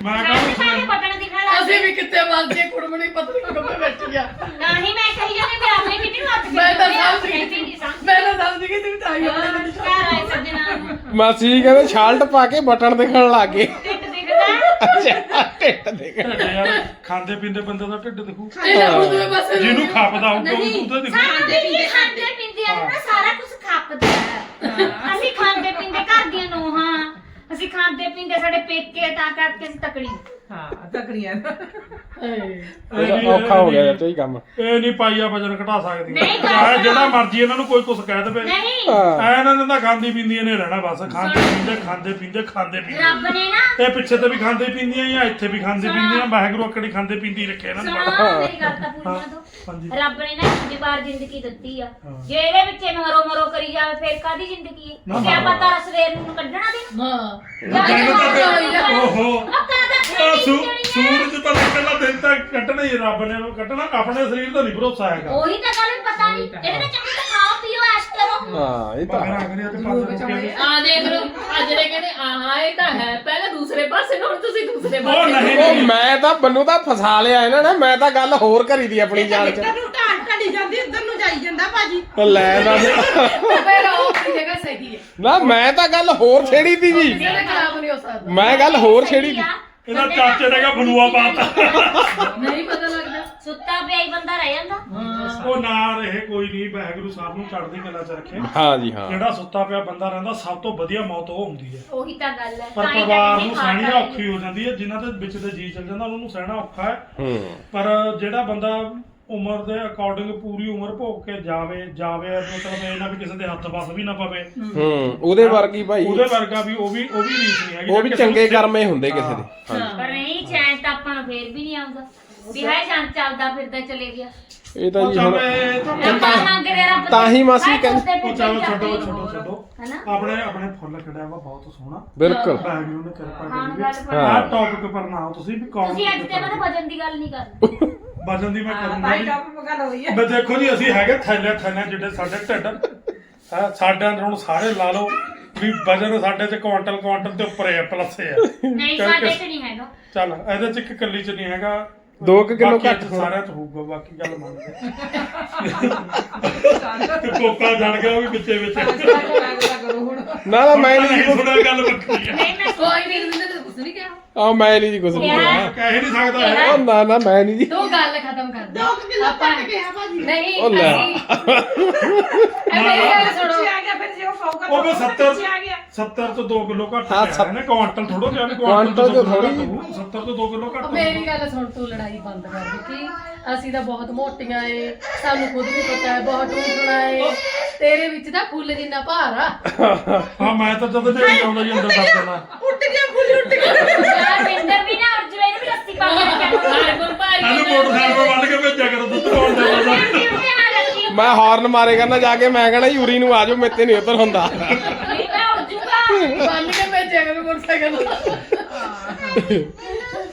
S2: ਮੈਂ
S4: ਸਾਡੇ
S2: ਕਹਿੰਦਾ
S4: ਸਾਡੇ ਬਟਨ ਦਿਖਾ ਲਾ।
S3: ਅਸੀਂ ਵੀ ਕਿੱਥੇ ਮਰਜੇ ਕੁੜਮਣੀ ਪਤਨੀ ਗੱਬੇ ਬੈਠ ਗਿਆ।
S4: ਨਹੀਂ ਮੈਂ ਕਹੀ ਜਾਂਦੀ ਮੈਂ ਆਪਣੇ ਕਿੰਨੀ ਨੂੰ ਹੱਥ
S3: ਮੈਂ ਤਾਂ ਸਮਝ ਗਈ।
S4: ਨਹੀਂ
S3: ਮੈਂ ਤਾਂ ਸਮਝ ਗਈ ਤੂੰ ਤਾਂ ਹੀ ਆਪਣੇ ਨਾਲ
S4: ਘਰ ਆਏ ਸੱਜਣਾ।
S1: ਮਾਸੀ ਜੀ ਕਹਿੰਦੇ ਸ਼ਾਲਟ ਪਾ ਕੇ ਬਟਨ ਦਿਖਣ ਲੱਗ ਗਏ।
S4: ਢਿੱਡ ਦਿਖਦਾ।
S1: ਅੱਛਾ ਢਿੱਡ ਦਿਖ
S2: ਢਿੱਡ ਯਾਰ ਖਾਂਦੇ ਪੀਂਦੇ ਬੰਦੇ ਦਾ ਢਿੱਡ ਦਿਖੂ।
S3: ਉਹਦੇ
S2: ਜਿਹਨੂੰ ਖਾਪਦਾ ਹੋਊਗਾ ਉਹ ਉਹਦਾ ਦਿਖੂ।
S4: ਖਾਂਦੇ ਪੀਂਦੇ ਖਾਂਦੇ ਪੀਂਦੇ ਆ ਨਾ ਸਾਰਾ ਕੁਝ ਖੱਪਦਾ ਹੈ। ਅਸੀਂ ਖਾਂਦੇ ਪੀਂਦੇ ਘਰ ਦੀਆਂ ਨੋਹਾਂ ਅਸੀਂ ਖਾਂਦੇ ਪੀਂਦੇ ਸਾਡੇ ਪੇਕੇ ਤਾਂ ਕਰਕੇ ਅਸੀਂ ਤਕੜੀ
S5: ਹਾਂ ਤਕੜੀਆਂ
S1: ਇਹਦਾ ਔਖਾ ਹੋ ਗਿਆ ਚਾਹੀ ਕੰਮ।
S2: ਇਹ ਨਹੀਂ ਪਾਈਆ ਵਜਨ ਘਟਾ ਸਕਦੀ
S4: ਨਹੀਂ ਕਰ
S2: ਚਾਹੇ
S4: ਸਕਦਾ।
S2: ਜਿਹੜਾ ਮਰਜ਼ੀ ਇਹਨਾਂ ਨੂੰ ਕੋਈ ਕੁਛ ਕਹਿ ਦੇਵੇ।
S4: ਨਹੀਂ।
S1: ਹਾਂ।
S2: ਐ ਇਹਨਾਂ ਨੇ ਤਾਂ ਖਾਂਦੀ ਪੀਂਦੀਆਂ ਨੇ ਰਹਿਣਾ ਬਸ। ਖਾਂਦੇ ਪੀਂਦੇ ਖਾਂਦੇ ਪੀਂਦੇ ਖਾਂਦੇ ਪੀਂਦੇ।
S4: ਰੱਬ ਨੇ ਨਾ
S2: ਇਹ ਪਿੱਛੇ ਤੇ ਵੀ ਖਾਂਦੇ ਪੀਂਦੀਆਂ ਜਾਂ ਇੱਥੇ ਵੀ ਖਾਂਦੇ ਪੀਂਦੀਆਂ ਵਾਹਿਗੁਰੂ ਅਕੜੀ ਖਾਂਦੇ ਪੀਂਦੀ ਰੱਖੇ ਇਹਨਾਂ ਨੇ।
S4: ਸੁਣੋ ਮੇਰੀ ਗੱਲ ਤਾਂ ਪੂਰੀ ਸੁਣਾ
S2: ਹਾਂਜੀ।
S4: ਰੱਬ ਨੇ ਨਾ ਇੱਕ ਵਾਰ ਜ਼ਿੰਦਗੀ ਦਿੱਤੀ ਆ। ਜੇ ਇਹਦੇ ਵਿੱਚ ਇਹ ਮਰੋ ਮਰੋ ਕਰੀ ਜਾਵੇ ਫਿਰ ਕਾਦੀ ਜ਼ਿੰਦਗੀ ਹੈ
S2: ਨਾ,
S4: ਕਿਆ
S2: ਨਾ।
S4: ਪਤਾ ਸਵੇਰ ਨੂੰ ਕੱਢਣਾ ਦੇ
S3: ਹਾਂ
S2: ਓਹੋ।
S4: ਉਹ ਕਾਦਾ
S2: ਉਹ ਸੂ- ਸੂਰਜ ਤਾਂ ਪਹਿਲਾਂ ਦਿਨ ਤਾਂ ਕੱਟਣਾ ਹੀ ਰੱਬ ਨੇ ਕੱਟਣਾ ਆਪਣੇ ਸਰੀਰ ਦਾ ਨਹੀਂ ਭਰੋਸਾ ਹੈਗਾ।
S4: ਉਹੀ ਤਾਂ ਗੱਲ ਵੀ ਪਤਾ ਨਹੀਂ ਇਹਦੇ ਵਿੱਚ ਚੰਗੀ ਤਾਂ ਖਾਓ ਪੀਓ ਐਸ਼ ਕਰੋ।
S1: ਹਾਂ ਇਹ ਤਾਂ
S2: ਮਗਰ ਅਗਲੇ ਤੇ ਪਾਸੇ ਰੁਕ ਕੇ
S3: ਆ ਦੇਖ ਲਓ ਆ ਜਿਹੜੇ ਕਹਿੰਦੇ ਆਹ ਇਹ ਤਾਂ ਹੈ ਪਹਿਲਾਂ ਦੂਸਰੇ ਪਾਸੇ ਨੂੰ ਹੁਣ ਤੁਸੀਂ ਦੂਸਰੇ
S2: ਉਹ
S3: ਪਾਸੇ
S2: ਨਹੀਂ
S1: ਉਹ ਮੈਂ ਤਾਂ ਬੰਨੂ ਤਾਂ ਫਸਾ ਲਿਆ ਇਹਨਾਂ ਨੇ ਮੈਂ ਤਾਂ ਗੱਲ ਹੋਰ ਕਰੀ ਦੀ ਆਪਣੀ ਜਾਨ ਚ।
S6: ਇੱਧਰ ਨੂੰ ਢੜੀ ਜਾਂਦੀ ਇੱਧਰ ਨੂੰ ਜਾਈ ਜਾਂਦਾ ਭਾਜੀ।
S1: ਲੈ ਨਾ।
S3: ਫਿਰ ਉਹ ਜਗ੍ਹਾ ਸਹੀ ਹੈ?
S1: ਨਾ ਮੈਂ ਤਾਂ ਗੱਲ ਹੋਰ ਛੇੜੀ ਤੀ ਜੀ।
S3: ਇਹਦੇ ਖਰਾਬ ਨਹੀਂ ਹੋ ਸਕਦਾ।
S1: ਮੈਂ ਗੱਲ ਹੋਰ ਛੇੜੀ
S4: ਆ,
S2: ਇਹਦਾ ਚਾਚੇ ਨੇ ਕਾ ਫਲੂਆ ਪਾਤਾ।
S5: ਨਹੀਂ ਪਤਾ ਲੱਗਦਾ।
S4: ਸੁੱਤਾ ਪਿਆ ਹੀ ਬੰਦਾ ਰਹਿ ਜਾਂਦਾ।
S2: ਉਹ ਨਾ ਰਹੇ ਕੋਈ ਨਹੀਂ ਵਾਹਿਗੁਰੂ ਸਾਹਿਬ ਨੂੰ ਚੜ੍ਹਦੀ ਕਲਾ ਚ ਰੱਖੇ।
S1: ਹਾਂ ਜੀ ਹਾਂ।
S2: ਜਿਹੜਾ ਸੁੱਤਾ ਪਿਆ ਬੰਦਾ ਰਹਿੰਦਾ ਸਭ ਤੋਂ ਵਧੀਆ ਮੌਤ ਉਹ ਹੁੰਦੀ ਹੈ।
S4: ਉਹੀ ਤਾਂ ਗੱਲ ਹੈ।
S2: ਪਰ
S4: ਤਾਂ ਹੀ ਤਾਂ
S2: ਪਰਿਵਾਰ ਨੂੰ
S4: ਖਾਣ
S2: ਸਹਿਣੀ ਔਖੀ ਹੋ ਜਾਂਦੀ ਹੈ ਜਿਨ੍ਹਾਂ ਦੇ ਵਿੱਚ ਦੇ ਜੀ ਚੱਲ ਜਾਂਦਾ ਉਹਨਾਂ ਨੂੰ ਸਹਿਣਾ ਔਖਾ ਹੈ।
S1: ਹੂੰ।
S2: ਪਰ ਜਿਹੜਾ ਬੰਦਾ ਉਮਰ ਦੇ ਅਕੋਰਡਿੰਗ ਪੂਰੀ ਉਮਰ ਭੋਗ ਕੇ ਜਾਵੇ ਜਾਵੇ ਮਤਲਬ ਇਹ ਨਾ ਵੀ ਕਿਸੇ ਦੇ ਹੱਥ ਵੱਸ ਵੀ ਨਾ ਪਵੇ।
S1: ਹੂੰ ਉਹਦੇ ਵਰਗੀ ਭਾਈ।
S2: ਉਹਦੇ ਵਰਗਾ ਵੀ ਉਹ ਵੀ ਉਹ ਵੀ ਰੀਸ ਨਹੀਂ ਹੈਗੀ
S1: ਉਹ ਵੀ
S2: ਜੇ
S1: ਚੰਗੇ ਕਰਮੇ ਹੁੰਦੇ ਕਿਸੇ ਦੇ। ਹਾਂਜੀ
S4: ਪਰ ਨਹੀਂ ਚੈਨ ਤਾਂ ਆਪਾਂ ਨੂੰ ਫੇਰ ਵੀ ਨਹੀਂ ਆਉਂਦਾ। ਵੀ ਹੈ ਸ਼ਾਂਤ ਚੱਲਦਾ ਫਿਰਦਾ ਚਲੇ ਗਿਆ।
S1: ਇਹ ਤਾਂ
S2: ਉਹ
S1: ਜੀ
S2: ਚੱਲ
S1: ਹੁਣ
S2: ਇਹ ਤਾਂ
S4: ਰੱਬ
S1: ਹੀ ਮਾਸੀ ਕਹਿੰਦੇ-
S2: ਉਹ ਚਲੋ ਛੱਡੋ ਛੱਡੋ। ਛੱਡੋ।
S4: ਹਨਾ?
S2: ਆਪਣੇ ਆਪਣੇ ਫੁੱਲ ਖੜਿਆ ਵਾ ਬਹੁਤ ਸੋਹਣਾ।
S1: ਬਿਲਕੁਲ।
S2: ਵਾਹਿਗੁਰੂ ਨੇ ਕਿਰਪਾ
S4: ਹਾਂ
S2: ਕਰੀ
S4: ਗੱਲ ਪਰ
S1: ਹਾਂ।
S2: ਆਹ ਟੌਪਿਕ ਪਰ ਨਾ ਆਓ ਤੁਸੀਂ ਵੀ ਕੌਣ
S4: ਤੁਸੀਂ ਅੱਜ ਤੇ ਮੈਨੂੰ ਭਜਨ ਦੀ ਗੱਲ ਨਹੀਂ ਕਰਦੇ
S2: ਵਜਨ ਦੀ ਮੈਂ ਕਰੂੰਗਾ
S7: ਭਾਈ
S2: ਜੀ।
S7: ਟੌਪ ਗੱਲ ਹੋਈ ਹੈ।
S2: ਮੈਂ ਦੇਖੋ ਜੀ ਅਸੀਂ ਹੈਗੇ ਥੈਲੇ ਥੈਲੇ ਜਿਹੜੇ ਸਾਡੇ ਢਿੱਡ। ਹਾਂ ਸਾਡਿਆਂ ਦੇ ਹੁਣ ਸਾਰੇ ਲਾ ਲਓ ਵੀ ਵਜਨ ਸਾਡੇ ਚ ਕੁਆਂਟਲ ਕੁਆਂਟਲ ਤੇ ਉੱਪਰ ਹੈ ਪਲੱਸ ਹੈ।
S4: ਨਹੀਂ
S2: ਚੱਲ
S4: ਸਾਡੇ ਤੇ ਨਹੀਂ ਹੈਗਾ।
S2: ਚੱਲ ਇਹਦੇ ਚ ਇੱਕ ਕੱਲੀ ਚ ਨਹੀਂ ਹੈਗਾ।
S1: ਦੋ ਕੁ ਕਿੱਲੋ
S2: ਬਾਕੀਆਂ
S1: ਘੱਟ ਹੋਣਾ।
S2: ਸਾਰਿਆਂ ਚ ਹੋਊਗਾ ਬਾਕੀ ਗੱਲ ਮੰਨਦੇ ਤੇ। ਕੋਕਾ ਜੜ ਗਿਆ ਉਹ ਵੀ ਵਿੱਚੇ ਵਿੱਚ।
S7: ਲੱਗਦਾ ਕਰੋ ਹੁਣ।
S1: ਨਾ ਨਾ ਮੈਂ ਨਹੀਂ
S2: ਸੁਣਾ ਗੱਲ ਵੱਖਰੀ
S4: ਨਹੀਂ ਮੈਂ
S5: ਕੋਈ ਨਹੀਂ ਰਿੰਦਰ ਨੇ ਕੁਝ ਨਹੀਂ ਕਿਹਾ।
S1: ਆ ਮੈਂ ਨਹੀਂ ਜੀ ਕੁਝ ਨਹੀਂ ਕਿਹਾ
S2: ਕਹਿ ਨਹੀਂ ਸਕਦਾ। ਹੈ
S1: ਉਹ ਨਾ ਨਾ ਮੈਂ ਨਹੀਂ ਜੀ।
S5: ਤੂੰ ਗੱਲ ਖਤਮ ਕਰ ਦੇ।
S6: ਦੋ ਕਿਲੋ ਕੱਟ ਗਿਆ ਭਾਜੀ।
S5: ਨਹੀਂ
S1: ਉਹ ਲੈ।
S5: ਅਸੀਂ ਇਹ ਮੇਰੀ ਗੱਲ ਸੁਣੋ।
S7: ਆ ਗਿਆ ਫਿਰ ਜੇ ਉਹ ਪਾਊਗਾ
S2: ਉਹ ਵੀ 70
S7: ਪਿੱਛੇ ਆ ਗਿਆ।
S2: 70 ਤੋਂ 2 ਕਿਲੋ ਘੱਟ
S1: ਹਾਂ,
S2: ਹੈ ਨੇ। ਕੁਆਂਟਲ ਥੋੜੋ ਜਿਹਾ ਵੀ
S1: ਕੁਆਂਟਲ
S2: ਤੋਂ
S1: ਥੋੜ੍ਹੀ।
S2: 70 ਤੋਂ 2 ਕਿਲੋ ਘੱਟ
S5: ਉਹ ਮੇਰੀ ਗੱਲ ਸੁਣ ਤੂੰ ਲੜਾਈ ਬੰਦ ਕਰ ਦਿੱਤੀ। ਅਸੀਂ ਤਾਂ ਬਹੁਤ ਮੋਟੀਆਂ ਏ ਸਾਨੂੰ ਖੁਦ ਵੀ ਪਤਾ ਹੈ ਬਹੁਤ ਟੂਟਣਾ ਏ। ਤੇਰੇ ਵਿੱਚ ਤਾਂ ਫੁੱਲ ਜਿੰਨਾ ਭਾਰ ਆ।
S2: ਹਾਂ ਮੈਂ ਤਾਂ ਜਦੋਂ ਦੇ ਆਉਂਦਾ ਜੀ ਅੰਦਰ ਦੱਸ ਦੇਣਾ
S6: ਉੱਡ ਗਿਆ ਫੁੱਲ। ਉੱਡ ਗਿਆ
S4: ਵਿੰਦਰ ਵੀ ਨਾ ਜਵੇ ਇਹਨੂੰ ਵੀ ਰੱਸੀ ਪਾ ਕੇ ਰੱਖਿਆ
S5: ਭਾਰੀ
S2: ਇਹਨੂੰ ਮੋਟਰਸਾਈਕਲ ਤੇ ਬੰਨ ਕੇ ਭੇਜਿਆ ਕਰੋ ਦੁੱਧ ਪਾਉਣ ਦੇ
S4: ਹਾਂ ਰੱਸੀ
S1: ਮੈਂ ਹਾਰਨ ਮਾਰੇ ਕਰਨਾ ਜਾ ਕੇ ਮੈਂ ਕਹਣਾ ਯੂਰੀ ਨੂੰ ਆਜੋ ਮੇਤੇ ਨਹੀਂ ਉੱਧਰ ਹੁੰਦਾ।
S4: ਨਹੀਂ ਮੈਂ ਉੜ ਜੂਗਾ।
S5: ਬੰਨ ਕੇ ਭੇਜਿਆ ਕਰੋ ਮੋਟਰਸਾਈਕਲ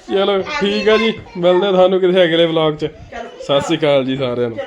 S1: ਚਲੋ, ਠੀਕ ਆ ਜੀ। ਮਿਲਦੇ ਆ ਤੁਹਾਨੂੰ ਕਿਸੇ ਅਗਲੇ ਵਲੌਗ 'ਚ। ਸਤਿ ਸ਼੍ਰੀ ਅਕਾਲ ਜੀ ਸਾਰਿਆਂ ਨੂੰ।